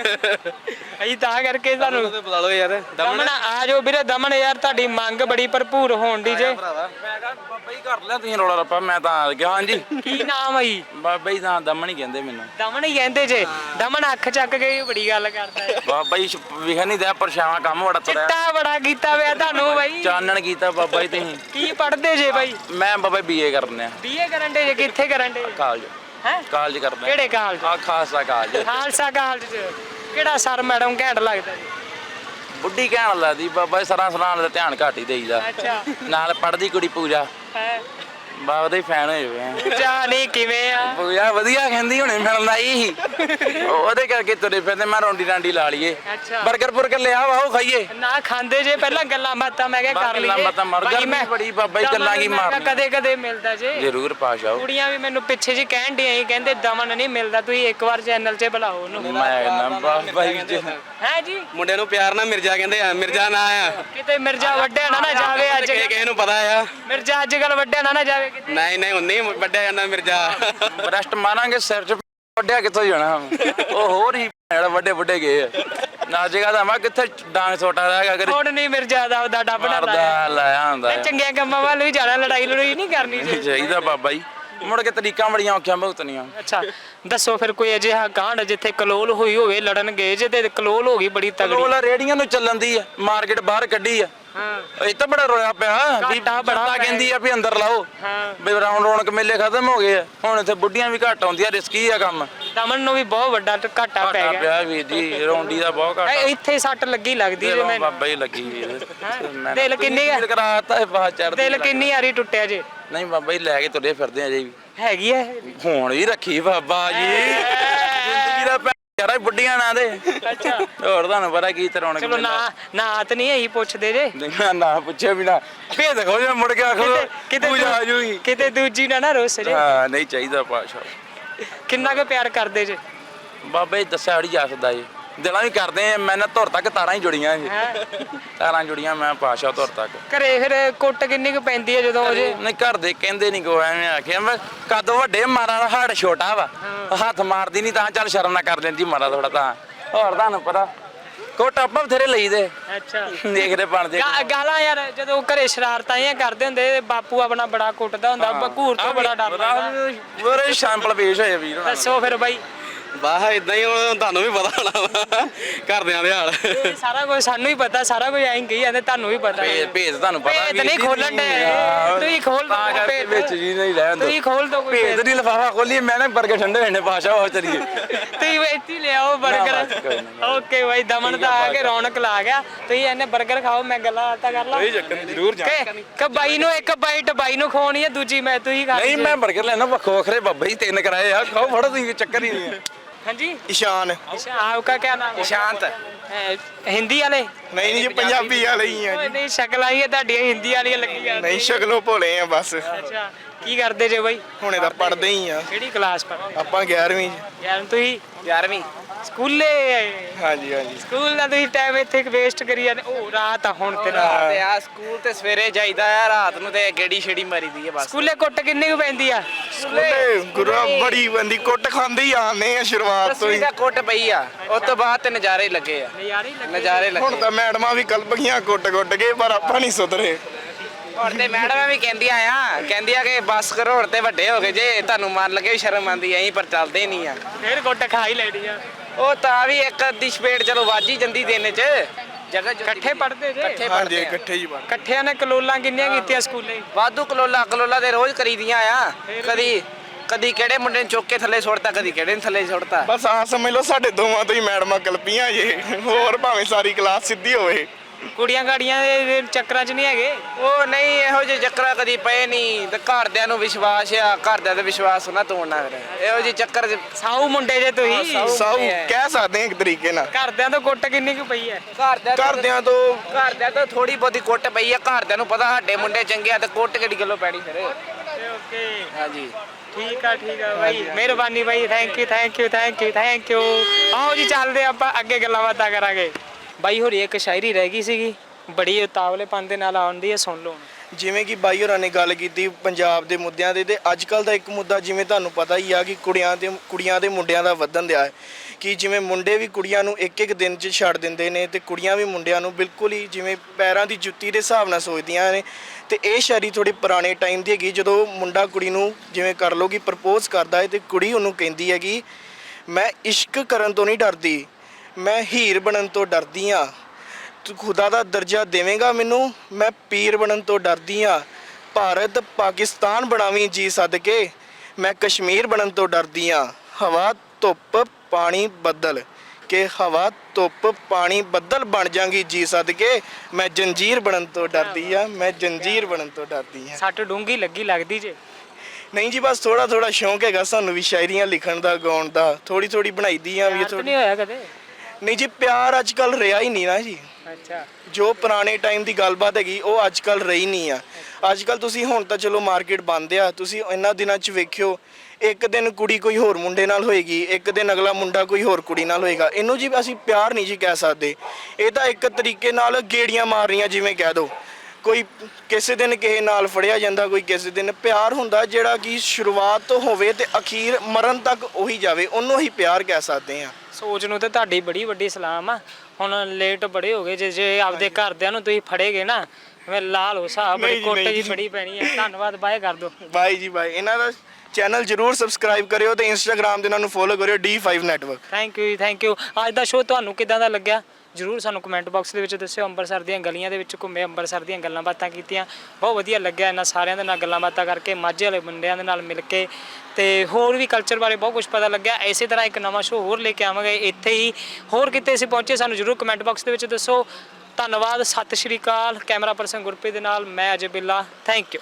ਅਸੀਂ ਤਾਂ ਕਰਕੇ ਤੁਹਾਨੂੰ ਤੇ ਬੁਲਾ ਲਓ ਯਾਰ ਦਮਨ। ਆ ਜਾਓ ਵੀਰੇ ਦਮਨ ਯਾਰ ਤੁਹਾਡੀ ਮੰਗ ਬੜੀ ਭਰਪੂਰ ਹੋਣ ਦੀ ਜੇ। ਮੈਂ ਕਿਹਾ ਬਾਬਾ ਜੀ ਕਰ ਲਿਆ ਤੁਸੀਂ ਰੋਲਾ ਰੱਪਾ ਮੈਂ ਤਾਂ ਆ ਗਿਆ ਹਾਂਜੀ। ਕੀ ਨਾਮ ਹੈ ਜੀ? ਬਾਬਾ ਜੀ ਤਾਂ ਦਮਨ ਹੀ ਕਹਿੰਦੇ ਮੈਨੂੰ। ਦਮਨ ਹੀ ਕਹਿੰਦੇ ਜੇ। ਦਮਨ ਅੱਖ ਚੱਕ ਕੇ ਵੀ ਬੜੀ ਗੱਲ ਕਰਦਾ ਹੈ। ਬਾਬਾ ਜੀ ਵਿਖ ਨਹੀਂ ਦਿਆ ਪਰਛਾਵਾਂ ਕੰਮ ਬੜਾ ਤੁਰਿਆ। ਚਿੱਟਾ ਬੜਾ ਕੀਤਾ ਹੋਇਆ ਤੁਹਾਨੂੰ ਬਾਈ। ਚਾਨਣ ਕੀਤਾ ਬਾਬਾ ਜੀ ਤੁਸੀਂ। ਕੀ ਪੜ੍ਹਦੇ ਜੇ ਬਾਈ? ਮੈਂ ਬਾਬਾ ਬੀਏ ਕਰਨੇ ਆ ਬੀਏ ਕਰਨ ਦੇ ਜੇ ਕਿੱਥੇ ਕਰਨ ਦੇ ਕਾਲਜ। ਹੈ? ਕਾਲਜ ਕਰਦਾ ਕਿਹੜੇ ਕਾਲਜ? ਆ ਖਾਸਾ ਕਾਲਜ। ਖਾਲਸਾ ਕਾਲਜ ਚ। ਕਿਹੜਾ ਸਰ ਮੈਡਮ ਘੈਂਟ ਲੱਗਦਾ ਜੀ? ਬੁੱਢੀ ਕਹਿਣ ਲੱਗਦੀ ਬਾਬਾ ਸਰਾਂ ਸਰਾਂ ਦਾ ਧਿਆਨ ਘੱਟ ਹੀ ਦੇਈਦਾ। ਅੱਛਾ। ਨਾਲ ਪੜਦੀ ਕੁੜੀ ਪੂਜਾ। ਹੈ। ਬਾਬਾ ਦੇ ਫੈਨ ਹੋਏ ਹੋਏ ਆ। ਜਾਨੀ ਕਿਵੇਂ ਆ? ਪੂਜਾ ਵਧੀਆ ਕਹਿੰਦੀ ਹੁਣੇ ਮਿਲਦਾ ਹੀ ਉਹਦੇ ਕਰਕੇ ਤੁਰੇ ਫਿਰਦੇ ਮੈਂ ਰੌਂਡੀ ਰਾਂਡੀ ਲਾ ਲਈਏ। ਅੱਛਾ। 버ਗਰ ਪੁਰਗਰ ਲਿਆ ਵਾ ਉਹ ਖਾਈਏ। ਨਾ ਖਾਂਦੇ ਜੇ ਪਹਿਲਾਂ ਗੱਲਾਂ ਬਾਤਾਂ ਮੈਂ ਕਿਹਾ ਕਰ ਗੱਲਾਂ ਲਈਏ। ਬਾਤਾਂ ਮਰ ਬਾਕੀ ਗਰਮੀ ਬੜੀ ਬਾਬਾ ਜੀ, ਗੱਲਾਂ ਕੀ ਮਾਰਨੀਆਂ। ਕਦੇ ਕਦੇ ਮਿਲਦਾ ਜੇ। ਜ਼ਰੂਰ ਪਾਸ਼ਾ ਕੁੜੀਆਂ ਵੀ ਮੈਨੂੰ ਪਿੱਛੇ ਜੀ ਕਹਿਣ ਡੀਆਂ ਸੀ ਕਹਿੰਦੇ ਦਮਨ ਨਹੀਂ ਮਿਲਦਾ ਤੁਸੀਂ ਇੱਕ ਵਾਰ ਚੈਨਲ 'ਚ ਬੁਲਾਓ ਉਹਨੂੰ। ਮੈਂ ਨਾ ਬਾਬਾ ਜੀ ਜੀ ਹੈ ਜੀ? ਮੁੰਡੇ ਨੂੰ ਪਿਆਰ ਨਾਲ ਮਿਰਜ਼ਾ ਕਹਿੰਦੇ ਆ ਮਿਰਜ਼ਾ ਨਾ ਆ। ਕਿਤੇ ਮਿਰਜ਼ਾ ਵੱਡਿਆ ਨਾ ਨਾ ਜਾਵੇ ਅੱਜ ਕਿਸੇ ਕਿਸੇ ਨੂੰ ਪਤਾ ਆ। ਮਿਰਜ਼ਾ ਅੱਜ ਕੱਲ ਵੱਡਿਆ ਨਾ ਨਾ ਜਾਵੇ। ਕਿਤੇ ਨਹੀਂ ਨਹੀਂ ਹੁੰਦੀ ਵੱਡਿਆ ਜਾਂਦਾ ਮਿਰਜ਼ਾ। ਬਰਸ਼ਟ ਮਾਰਾਂਗੇ ਸਿਰ ਚ ਵੱਡਿਆ ਕਿੱਥੋਂ ਜਾਣਾ? ਉਹ ਹੋਰ ਹੀ ਜਿਹੜਾ ਵੱਡੇ ਵੱਡੇ ਗਏ ਆ। ਨਾ ਜਗਾ ਦਾ ਮੈਂ ਕਿੱਥੇ ਡਾਂਗ ਛੋਟਾ ਰਹਿ ਗਿਆ ਕਰੀ। ਹੁਣ ਨਹੀਂ ਮਿਰਜ਼ਾ ਦਾ ਉਹਦਾ ਡੱਬ ਨਾ ਲਾਇਆ ਮਾਰਦਾ ਲਾਇਆ। ਹੁੰਦਾ। ਇਹ ਚੰਗੀਆਂ ਕੰਮਾਂ ਵੱਲ ਵੀ ਜਾਣਾ ਲੜਾਈ ਲੜਾਈ ਨਹੀਂ ਕਰਨੀ ਜੀ। ਨਹੀਂ ਚਾਹੀਦਾ ਬਾਬਾ ਜੀ। ਮੁੜ ਕੇ ਤਰੀਕਾਂ ਬੜੀਆਂ ਔਖੀਆਂ ਭੁਗਤਣੀਆਂ। ਅੱਛਾ। ਦੱਸੋ ਫਿਰ ਕੋਈ ਅਜਿਹਾ ਕਾਂਡ ਜਿੱਥੇ ਕਲੋਲ ਹੋਈ ਹੋਵੇ ਲੜਨ ਗਏ ਜੇ ਤੇ ਕਲੋਲ ਹੋ ਗਈ ਬੜੀ ਤਗੜੀ। ਲੋਲਾ ਰੇੜੀਆਂ ਨੂੰ ਚੱਲਣ ਦੀ ਆ ਮਾਰਕੀਟ ਬਾਹਰ ਕੱਢੀ ਆ। ਹਾਂ। ਇਹ ਤਾਂ ਬੜਾ ਰੋਇਆ ਪਿਆ ਵੀ ਘਾਟਾ ਬੜਾ ਪੈ ਕਹਿੰਦੀ ਆ ਵੀ ਅੰਦਰ ਲਾਓ। ਹਾਂ। ਵੀ ਰੌਣ ਰੌਣਕ ਮੇਲੇ ਖਤਮ ਹੋ ਗਏ ਆ। ਹੁਣ ਇੱਥੇ ਬੁੱਢੀਆਂ ਵੀ ਘੱਟ ਆਉਂਦੀਆਂ ਰਿਸਕੀ ਆ ਕੰਮ। ਦਮਨ ਨੂੰ ਵੀ ਬਹੁਤ ਵੱਡਾ ਟ- ਘਾਟਾ ਪੈ ਘਾਟਾ ਗਿਆ। ਪਿਆ ਵੀ ਜੀ ਰੌਂਡੀ ਦਾ ਬਹੁਤ ਘਾਟਾ। ਇਹ ਇੱਥੇ ਸੱਟ ਲੱਗੀ ਲੱਗਦੀ ਜੇ ਦਿਲੋਂ ਮੈਨੂੰ। ਬਾਬਾ ਹੀ। ਲੱਗੀ ਮੈਂ ਦਿਲ ਕਿੰਨੀ ਆ? ਕਰਾਤਾ ਇਹ ਬਾਹਰ ਚੜਦੀ ਦਿਲ ਕਿੰਨੀ ਵਾਰੀ ਟੁੱਟਿਆ ਜੇ। ਨਹੀਂ ਬਾਬਾ ਜੀ ਲੈ ਕੇ ਤੁਰੇ ਫਿਰਦੇ ਆ ਵੀ ਹੈਗੀ ਐ ਹੁਣ ਵੀ ਰੱਖੀ ਬਾਬਾ ਜੀ। ਜ਼ਿੰਦਗੀ ਦਾ ਭੈਣ ਯਾਰਾ ਬੁੱਢੀਆਂ ਨਾ ਦੇ। ਅੱਛਾ। ਹੋਰ ਤੁਹਾਨੂੰ ਪਤਾ ਕੀ ਤਰੌਣਕ ਚਲੋ ਨਾ ਨਾਤ ਨਹੀਂ ਇਹੀ ਪੁੱਛਦੇ ਜੇ। ਨਾ ਨਾ ਪੁੱਛੇ ਵੀ ਨਾ। ਭੇਦ ਦੇਖੋ ਜੇ ਮੁੜ ਕੇ ਆਖੋ ਕਿਤੇ ਪੂਜਾ ਆ ਦੂ- ਜੂਗੀ। ਕਿਤੇ ਦੂਜੀ ਨਾ ਨਾ ਰੁੱਸ ਜੇ। ਹਾਂ ਨਹੀਂ ਚਾਹੀਦਾ ਪਾਸ਼ਾ ਕਿੰਨਾ ਕੁ ਪਿਆਰ ਕਰਦੇ ਜੇ? ਬਾਬਾ ਜੀ ਦੱਸਿਆ ਹੜੀ ਜਾ ਸਕਦਾ ਜੀ। ਦਿਲਾਂ ਵੀ ਕਰਦੇ ਆ ਮੈਂ ਨਾ ਧੁਰ ਤੱਕ ਤਾਰਾਂ ਹੀ ਜੁੜੀਆਂ ਜੀ। ਤਾਰਾਂ ਜੁੜੀਆਂ ਮੈਂ ਪਾਸ਼ਾ ਧੁਰ ਤੱਕ। ਘਰੇ ਫਿਰ ਕੁੱਟ ਕਿੰਨੀ ਕੁ ਪੈਂਦੀ ਹੈ ਜਦੋਂ ਜੇ? ਨਹੀਂ ਘਰ ਦੇ ਕਹਿੰਦੇ ਨਹੀਂ ਕੋ ਐਵੇਂ ਆਖਿਆ ਮੈਂ ਕੱਦ ਵੱਡੇ ਮਾਰਾ ਦਾ ਹੱਡ ਛੋਟਾ ਵਾ। ਹੱਥ ਮਾਰਦੀ ਨਹੀਂ ਤਾਂ ਚੱਲ ਸ਼ਰਮ ਨਾ ਕਰ ਲੈਂਦੀ ਮਾਰਾ ਥੋੜਾ ਤਾਂ। ਹੋਰ ਤੁਹਾਨੂੰ ਪਤਾ ਕੋਟ ਆਪਾਂ ਬਥੇਰੇ ਲਈਦੇ ਅੱਛਾ। ਦੇਖਦੇ ਬਣਦੇ ਗਾ- ਗਾਲਾਂ ਯਾਰ ਜਦੋਂ ਘਰੇ ਸ਼ਰਾਰਤਾਂ ਇਹ ਕਰਦੇ ਹੁੰਦੇ ਬਾਪੂ ਆਪਣਾ ਬੜਾ ਕੁੱਟਦਾ ਹੁੰਦਾ ਬਕੂਰ ਤੋਂ ਬੜਾ ਡਰਦਾ ਬੜੇ ਸ਼ੈਂਪਲ ਪੇਸ਼ ਹੋਏ ਵੀਰ। ਹੋਣਾ ਨੂੰ। ਦੱਸੋ ਫਿਰ ਬਾਈ। ਵਾਹ ਇਦਾਂ ਹੀ ਹੁਣ ਤੁਹਾਨੂੰ ਵੀ ਪਤਾ ਹੋਣਾ ਘਰਦਿਆਂ ਦੇ ਹਾਲ। ਇਹ ਸਾਰਾ ਕੁਝ ਸਾਨੂੰ ਹੀ ਪਤਾ ਸਾਰਾ ਕੁਝ ਐਂ ਕਹੀ ਜਾਂਦੇ ਤੁਹਾਨੂੰ ਵੀ ਪਤਾ। ਭੇਦ ਤੁਹਾਨੂੰ ਪਤਾ ਵੀਰ ਨਹੀਂ ਖੋਲਣ ਦੇ ਹਾਂ। ਤੁਸੀਂ ਖੋਲ ਦੋ ਤਾਂ ਕਰਕੇ। ਵਿੱਚ ਜੀ ਨਹੀਂ ਰਹਿਣ ਦੋ। ਤੁਸੀਂ ਖੋਲ ਦੋ ਕੋਈ ਭੇਦ ਦੀ। ਲਫਾਫਾ ਖੋਲੀ ਮੈਂ ਨਾ ਬਰਗਰ ਠੰਡੇ ਹੋਣੇ ਪਾਸ਼ਾ ਹੋ ਚਲੀਏ। ਤੁਸੀਂ ਇੱਥੇ ਹੀ ਲਿਆਓ ਬਸ, ਕੋਈ 버ਗਰ ਨਹੀਂ। ਓਕੇ ਬਾਈ ਦਮਨ ਦਾ ਆ ਕੇ ਰੌਣਕ ਲਾ ਗਿਆ। ਤੁਸੀਂ ਇਹਨੇ 버ਗਰ ਖਾਓ ਮੈਂ ਗੱਲਾਂ ਤਾਂ ਕਰ ਲਾਂ। ਚੱਕਰ ਜ਼ਰੂਰ ਜਾ ਕਿ ਕਿ ਬਾਈ ਨੂੰ ਇੱਕ ਬਾਈਟ ਬਾਈ ਨੂੰ ਖਵਾਉਣੀ ਹੈ ਦੂਜੀ ਮੈਂ ਤੁਸੀਂ ਖਾ ਨਹੀਂ ਮੈਂ ਬਰਗਰ ਲੈਣਾ ਵੱਖੋ ਵੱਖਰੇ ਬੱਬੇ ਹੀ ਤਿੰਨ ਕਰਾਏ ਆ ਖਾਓ ਫੜੋ ਤੁਸੀਂ ਚੱਕਰ ਹੀ ਨਹੀਂ ਹੈ ਹਾਂਜੀ ਇਸ਼ਾਨ अच्छा आपका क्या नाम है ਸ਼ਾਂਤ है हिंदी वाले ਨਹੀਂ ਨਹੀਂ ਜੀ ਪੰਜਾਬੀ ਵਾਲੇ ਹੀ ਆ ਓਏ ਜੀ ਨਹੀਂ ਸ਼ਕਲ ਆਈ ਹੈ ਤੁਹਾਡੀਆਂ ਹਿੰਦੀ ਵਾਲੀਆਂ ਲੱਗੀ ਜਾਂਦੀਆਂ ਨਹੀਂ ਸ਼ਕਲੋਂ ਭੋਲੇ ਆ ਬਸ ਅੱਛਾ ਕੀ ਕਰਦੇ ਜੇ ਬਾਈ ਹੁਣੇ ਤਾਂ ਪੜਦੇ ਹੀ ਆ ਕਿਹੜੀ ਕਲਾਸ ਪੜ੍ਹਦੇ ਆਪਾਂ 11ਵੀਂ ਚ। ਯਾਰ ਤੁਸੀਂ 11ਵੀਂ ਸਕੂਲੇ। ਹਾਂਜੀ ਹਾਂਜੀ। ਸਕੂਲ ਦਾ ਤੁਸੀਂ ਟਾਈਮ ਇੱਥੇ ਵੇਸਟ ਕਰੀ ਜਾਂਦੇ ਉਹ ਰਾਤ ਆ ਹੁਣ ਤੇ ਰਾਤ ਤੇ ਆ ਸਕੂਲ ਤੇ ਸਵੇਰੇ ਜਾਈਦਾ ਆ ਰਾਤ ਨੂੰ ਤੇ ਗੇੜੀ ਛੇੜੀ ਮਾਰੀਦੀ ਆ ਬਸ। ਸਕੂਲੇ ਕੁੱਟ ਕਿੰਨੀ ਕੁ ਪੈਂਦੀ ਆ? ਸਕੂਲੇ ਗੁਰੂ ਬੜੀ ਬੰਦੀ ਕੁੱਟ ਖਾਂਦੇ ਹੀ ਆਨੇ ਆ ਸ਼ੁਰੂਆਤ ਤੋਂ ਹੀ। ਦਾ ਕੁੱਟ ਪਈ ਆ ਉਸ ਤੋਂ ਬਾਅਦ ਤੇ ਨਜ਼ਾਰੇ ਲੱਗੇ ਆ। ਨਜ਼ਾਰੇ ਲੱਗੇ। ਨਜ਼ਾਰੇ ਹੁਣ ਤਾਂ ਮੈਡਮਾਂ ਵੀ ਕਲਪ ਗਈਆਂ ਕੁੱਟ ਕੁੱਟ ਕੇ ਪਰ ਆਪਾਂ ਨਹੀਂ ਸੁਧਰੇ। ਹੁਣ ਤੇ ਮੈਡਮਾਂ ਵੀ ਕਹਿੰਦੀਆਂ ਆ ਕਹਿੰਦੀਆਂ ਕਿ ਬਸ ਕਰੋ ਹੁਣ ਤੇ ਵੱਡੇ ਹੋ ਗਏ ਜੇ ਤੁਹਾਨੂੰ ਮਨ ਲੱਗੇ ਸ਼ਰਮ ਆਂਦੀ ਐਂ ਪਰ ਚੱਲਦੇ ਨਹੀਂ ਆ। ਫਿਰ ਕੁੱਟ ਖਾ ਹੀ ਲੈਣੀ ਆ। ਉਹ ਤਾਂ ਵੀ ਇੱਕ ਅੱਧੀ ਸਪੇੜ ਚਲੋ ਵੱਜ ਜਾਂਦੀ ਦਿਨ 'ਚ। ਜਗ੍ਹਾ ਇਕੱਠੇ ਪੜ੍ਹਦੇ ਜੇ? ਇਕੱਠੇ ਹਾਂਜੀ ਪੜ੍ਹਦੇ ਆ। ਇਕੱਠੇ ਹੀ ਪੜ ਇਕੱਠਿਆਂ ਨੇ ਕਲੋਲਾਂ ਕਿੰਨੀਆਂ ਕੀਤੀਆਂ ਸਕੂਲੇ? ਵਾਧੂ ਕਲੋਲਾ ਕਲੋਲਾ ਤੇ ਰੋਜ਼ ਕਰੀਦੀਆਂ ਆ। ਕਦੀ ਕਦੀ ਕਿਹੜੇ ਮੁੰਡੇ ਨੂੰ ਚੁੱਕ ਕੇ ਥੱਲੇ ਸੁੱਟਤਾ ਕਦੀ ਕਿਹੜੇ ਨੂੰ ਥੱਲੇ ਸੁੱਟਤਾ। ਬਸ ਆ ਸਮਝ ਲਓ ਸਾਡੇ ਦੋਵਾਂ ਤੋਂ ਹੀ ਮੈਡਮਾਂ ਕਲਪੀਆਂ ਜੇ। ਹੋਰ ਭਾਵੇਂ ਸਾਰੀ ਕਲਾਸ ਸਿੱਧੀ ਹੋਵੇ। ਕੁੜੀਆਂ ਗਾੜੀਆਂ ਦੇ ਚੱਕਰਾਂ 'ਚ ਨਹੀਂ ਹੈਗੇ। ਉਹ ਨਹੀਂ ਇਹੋ ਜਿਹੇ ਚੱਕਰਾਂ ਕਦੀ ਪਏ ਨਹੀਂ। ਤੇ ਘਰਦਿਆਂ ਨੂੰ ਵਿਸ਼ਵਾਸ ਆ ਘਰਦਿਆਂ ਦਾ ਵਿਸ਼ਵਾਸ ਉਹਨਾਂ ਤੋੜਨਾ ਫਿਰ ਇਹੋ ਜਿਹੇ ਚੱਕਰ 'ਚ ਸਾਊ ਮੁੰਡੇ ਜੇ ਤੁਸੀਂ। ਸਾਊ। ਸਭ ਹੈ। ਕਹਿ ਸਕਦੇ ਇੱਕ ਤਰੀਕੇ ਨਾਲ। ਘਰਦਿਆਂ ਤੋਂ ਕੁੱਟ ਕਿੰਨੀ ਕੁ ਪਈ ਹੈ? ਘਰਦਿਆਂ ਤੋਂ- ਘਰਦਿਆਂ ਤੋਂ ਘਰਦਿਆਂ ਤੋਂ ਥੋੜੀ ਬਹੁਤੀ ਕੁੱਟ ਪਈ ਆ। ਘਰਦਿਆਂ ਨੂੰ ਪਤਾ ਸਾਡੇ ਮੁੰਡੇ ਚੰਗੇ ਆ ਤੇ ਕੁੱਟ ਕਿਹੜੀ ਗੱਲੋਂ ਪੈਣੀ ਫਿਰ। ਓਕੇ ਹਾਂਜੀ। ਠੀਕ ਆ ਠੀਕ ਆ ਬਾਈ। ਮਿਹਰਬਾਨੀ ਬਾਈ। Thank you thank you thank you thank you ਆਓ ਜੀ ਚੱਲਦੇ ਆਪਾਂ। ਅੱਗੇ ਗੱਲਾਂ ਬਾਤਾਂ ਕਰਾਂਗੇ। ਬਾਈ ਹੋਰੀ, ਇੱਕ ਸ਼ਾਇਰੀ ਰਹਿ ਗਈ ਸੀਗੀ। ਬੜੀ ਉਤਾਵਲੇਪਨ ਦੇ ਨਾਲ ਆਉਂਦੀ ਹੈ, ਸੁਣ ਲਓ ਜਿਵੇਂ ਕਿ ਬਾਈ ਹੋਰਾਂ ਨੇ ਗੱਲ ਕੀਤੀ ਪੰਜਾਬ ਦੇ ਮੁੱਦਿਆਂ ਦੇ, ਤੇ ਅੱਜ ਕੱਲ ਦਾ ਇੱਕ ਮੁੱਦਾ ਜਿਵੇਂ ਤੁਹਾਨੂੰ ਪਤਾ ਹੀ ਆ ਕਿ ਕੁੜੀਆਂ ਦੇ ਕੁੜੀਆਂ ਦੇ ਮੁੰਡਿਆਂ ਦਾ ਵਧਣ ਦਿਆ ਹੈ। ਕਿ ਜਿਵੇਂ ਮੁੰਡੇ ਵੀ ਕੁੜੀਆਂ ਨੂੰ ਇੱਕ ਇੱਕ ਦਿਨ 'ਚ ਛੱਡ ਦਿੰਦੇ ਨੇ, ਤੇ ਕੁੜੀਆਂ ਵੀ ਮੁੰਡਿਆਂ ਨੂੰ ਬਿਲਕੁਲ ਹੀ ਜਿਵੇਂ ਪੈਰਾਂ ਦੀ ਜੁੱਤੀ ਦੇ ਹਿਸਾਬ ਨਾਲ ਸੋਚਦੀਆਂ ਨੇ। ਤੇ ਇਹ ਸ਼ਾਇਰੀ ਥੋੜੀ ਪੁਰਾਣੇ ਟਾਈਮ ਦੀ ਹੈਗੀ, ਜਦੋਂ ਮੁੰਡਾ ਕੁੜੀ ਨੂੰ ਜਿਵੇਂ ਕਰ ਲੋ ਕਿ ਪ੍ਰਪੋਜ਼ ਕਰਦਾ ਹੈ, ਤੇ ਕੁੜੀ ਉਹਨੂੰ ਕਹਿੰਦੀ ਹੈਗੀ ਮੈਂ ਇਸ਼ਕ ਕਰਨ ਤੋਂ ਨਹੀਂ ਡਰਦੀ। ਮੈਂ ਹੀਰ ਬਣਨ ਤੋਂ ਡਰਦੀ ਆ। ਤੂੰ ਖੁਦਾ ਦਾ ਦਰਜਾ ਦੇਵੇਂਗਾ ਮੈਨੂੰ ਮੈਂ ਪੀਰ ਬਣਨ ਤੋਂ ਡਰਦੀ ਆ। ਭਾਰਤ ਪਾਕਿਸਤਾਨ ਬਣਾਵੀਂ ਜੀ ਸਦਕੇ ਮੈਂ ਕਸ਼ਮੀਰ ਬਣਨ ਤੋਂ ਡਰਦੀ ਆ। ਹਵਾ ਧੁੱਪ ਪਾਣੀ ਬੱਦਲ ਕਿ ਹਵਾ ਧੁੱਪ ਪਾਣੀ ਬੱਦਲ ਬਣ ਜਾਂਗੀ ਜੀ ਸਦਕੇ ਮੈਂ ਜੰਜੀਰ ਬਣਨ ਤੋਂ ਡਰਦੀ ਆ ਮੈਂ ਜੰਜੀਰ ਬਣਨ ਤੋਂ ਡਰਦੀ ਆ। ਸੱਟ ਡੂੰਗੀ ਲੱਗੀ ਲੱਗਦੀ ਜੇ। ਨਹੀਂ ਜੀ ਬਸ ਥੋੜਾ ਥੋੜਾ ਸ਼ੌਂਕ ਹੈਗਾ ਸਾਨੂੰ ਵੀ ਸ਼ਾਇਰੀਆਂ ਲਿਖਣ ਦਾ ਗਾਉਣ ਦਾ ਥੋੜੀ ਥੋੜੀ ਬਣਾਈਦੀ ਆ ਵੀ ਥੋੜੀ ਨਹੀਂ ਹੋਇਆ ਕਦੇ? ਨਹੀਂ ਜੀ ਪਿਆਰ ਅੱਜ ਕੱਲ ਰਿਹਾ ਹੀ ਨਹੀਂ ਨਾ ਜੀ। ਅੱਛਾ। ਜੋ ਪੁਰਾਣੇ ਟਾਈਮ ਦੀ ਗੱਲਬਾਤ ਹੈਗੀ ਉਹ ਅੱਜ ਕੱਲ ਰਹੀ ਨਹੀਂ ਆ। ਅੱਜ ਕੱਲ ਤੁਸੀਂ ਹੁਣ ਤਾਂ ਚਲੋ ਮਾਰਕੀਟ ਬੰਦ ਆ ਤੁਸੀਂ ਇਹਨਾਂ ਦਿਨਾਂ 'ਚ ਵੇਖਿਓ ਇੱਕ ਦਿਨ ਕੁੜੀ ਕੋਈ ਹੋਰ ਮੁੰਡੇ ਨਾਲ ਹੋਏਗੀ ਇੱਕ ਦਿਨ ਅਗਲਾ ਮੁੰਡਾ ਕੋਈ ਹੋਰ ਕੁੜੀ ਨਾਲ ਹੋਏਗਾ। ਇਹਨੂੰ ਜੀ ਅਸੀਂ ਪਿਆਰ ਨਹੀਂ ਜੀ ਕਹਿ ਸਕਦੇ। ਇਹ ਤਾਂ ਇੱਕ ਤਰੀਕੇ ਨਾਲ ਗੇੜੀਆਂ ਮਾਰਨੀਆਂ ਜਿਵੇਂ ਕਹਿ ਦੋ। ਕੋਈ ਕਿਸੇ ਦਿਨ ਕਿਸੇ ਨਾਲ ਫੜਿਆ ਜਾਂਦਾ ਕੋਈ ਕਿਸੇ ਦਿਨ ਪਿਆਰ ਹੁੰਦਾ ਜਿਹੜਾ ਕਿ ਸ਼ੁਰੂਆਤ ਤੋਂ ਹੋਵੇ ਤੇ ਅਖੀਰ ਮਰਨ ਤੱਕ ਉਹੀ ਜਾਵੇ ਉਹਨੂੰ ਹੀ ਪਿਆਰ ਕਹਿ ਸਕਦੇ ਆ ਸੋਚ ਨੂੰ ਤੇ ਤੁਹਾਡੀ ਬੜੀ ਵੱਡੀ ਸਲਾਮ ਆ। ਹੁਣ ਲੇਟ ਬੜੇ ਹੋ ਗਏ ਜੇ ਜੇ ਆਪਦੇ ਘਰਦਿਆਂ ਨੂੰ ਤੁਸੀਂ ਫੜੇਗੇ ਨਾ ਮੈਂ ਲਾਲ ਹੋ ਸਾਹ ਬੜੀ ਕੋਟ ਜੀ। ਫੜੀ ਪੈਣੀ ਹੈ ਧੰਨਵਾਦ ਬਾਏ ਕਰ ਦਿਓ। ਬਾਈ ਜੀ ਬਾਈ। ਇਹਨਾਂ ਦਾ ਚੈਨਲ ਜਰੂਰ ਸਬਸਕ੍ਰਾਈਬ ਕਰਿਓ ਤੇ ਇੰਸਟਾਗ੍ਰam ਦੇ ਇਹਨਾਂ ਨੂੰ ਫੋਲੋ ਕਰਿਓ D5 network thank you thank you ਅੱਜ ਦਾ ਸ਼ੋਅ ਤੁਹਾਨੂੰ ਕਿਦਾਂ ਦਾ ਲੱਗਿਆ? ਜਰੂਰ ਸਾਨੂੰ ਕਮੈਂਟ ਬਾਕਸ ਦੇ ਵਿੱਚ ਦੱਸਿਓ, ਅੰਮ੍ਰਿਤਸਰ ਦੀਆਂ ਗਲੀਆਂ ਦੇ ਵਿੱਚ ਘੁੰਮੇ, ਅੰਮ੍ਰਿਤਸਰ ਦੀਆਂ ਗੱਲਾਂ ਬਾਤਾਂ ਕੀਤੀਆਂ। ਬਹੁਤ ਵਧੀਆ ਲੱਗਿਆ ਇਹਨਾਂ ਸਾਰਿਆਂ ਦੇ ਨਾਲ ਗੱਲਾਂ ਬਾਤਾਂ ਕਰਕੇ, ਮਾਝੇ ਵਾਲੇ ਬੰਦਿਆਂ ਦੇ ਨਾਲ ਮਿਲ ਕੇ। ਤੇ ਹੋਰ ਵੀ ਕਲਚਰ ਬਾਰੇ ਬਹੁਤ ਕੁਝ ਪਤਾ ਲੱਗਿਆ। ਇਸੇ ਤਰ੍ਹਾਂ ਇੱਕ ਨਵਾਂ ਸ਼ੋਅ ਹੋਰ ਲੈ ਕੇ ਆਵਾਂਗੇ। ਇੱਥੇ ਹੀ ਹੋਰ ਕਿਤੇ ਅਸੀਂ ਪਹੁੰਚੇ, ਸਾਨੂੰ ਜਰੂਰ ਕਮੈਂਟ ਬਾਕਸ ਦੇ ਵਿੱਚ ਦੱਸੋ। ਧੰਨਵਾਦ, ਸਤਿ ਸ਼੍ਰੀ ਅਕਾਲ। ਕੈਮਰਾ ਪਰਸਨ ਗੁਰਪ੍ਰੀਤ ਦੇ ਨਾਲ, ਮੈਂ ਅਜੇ ਬਿੱਲਾ। Thank you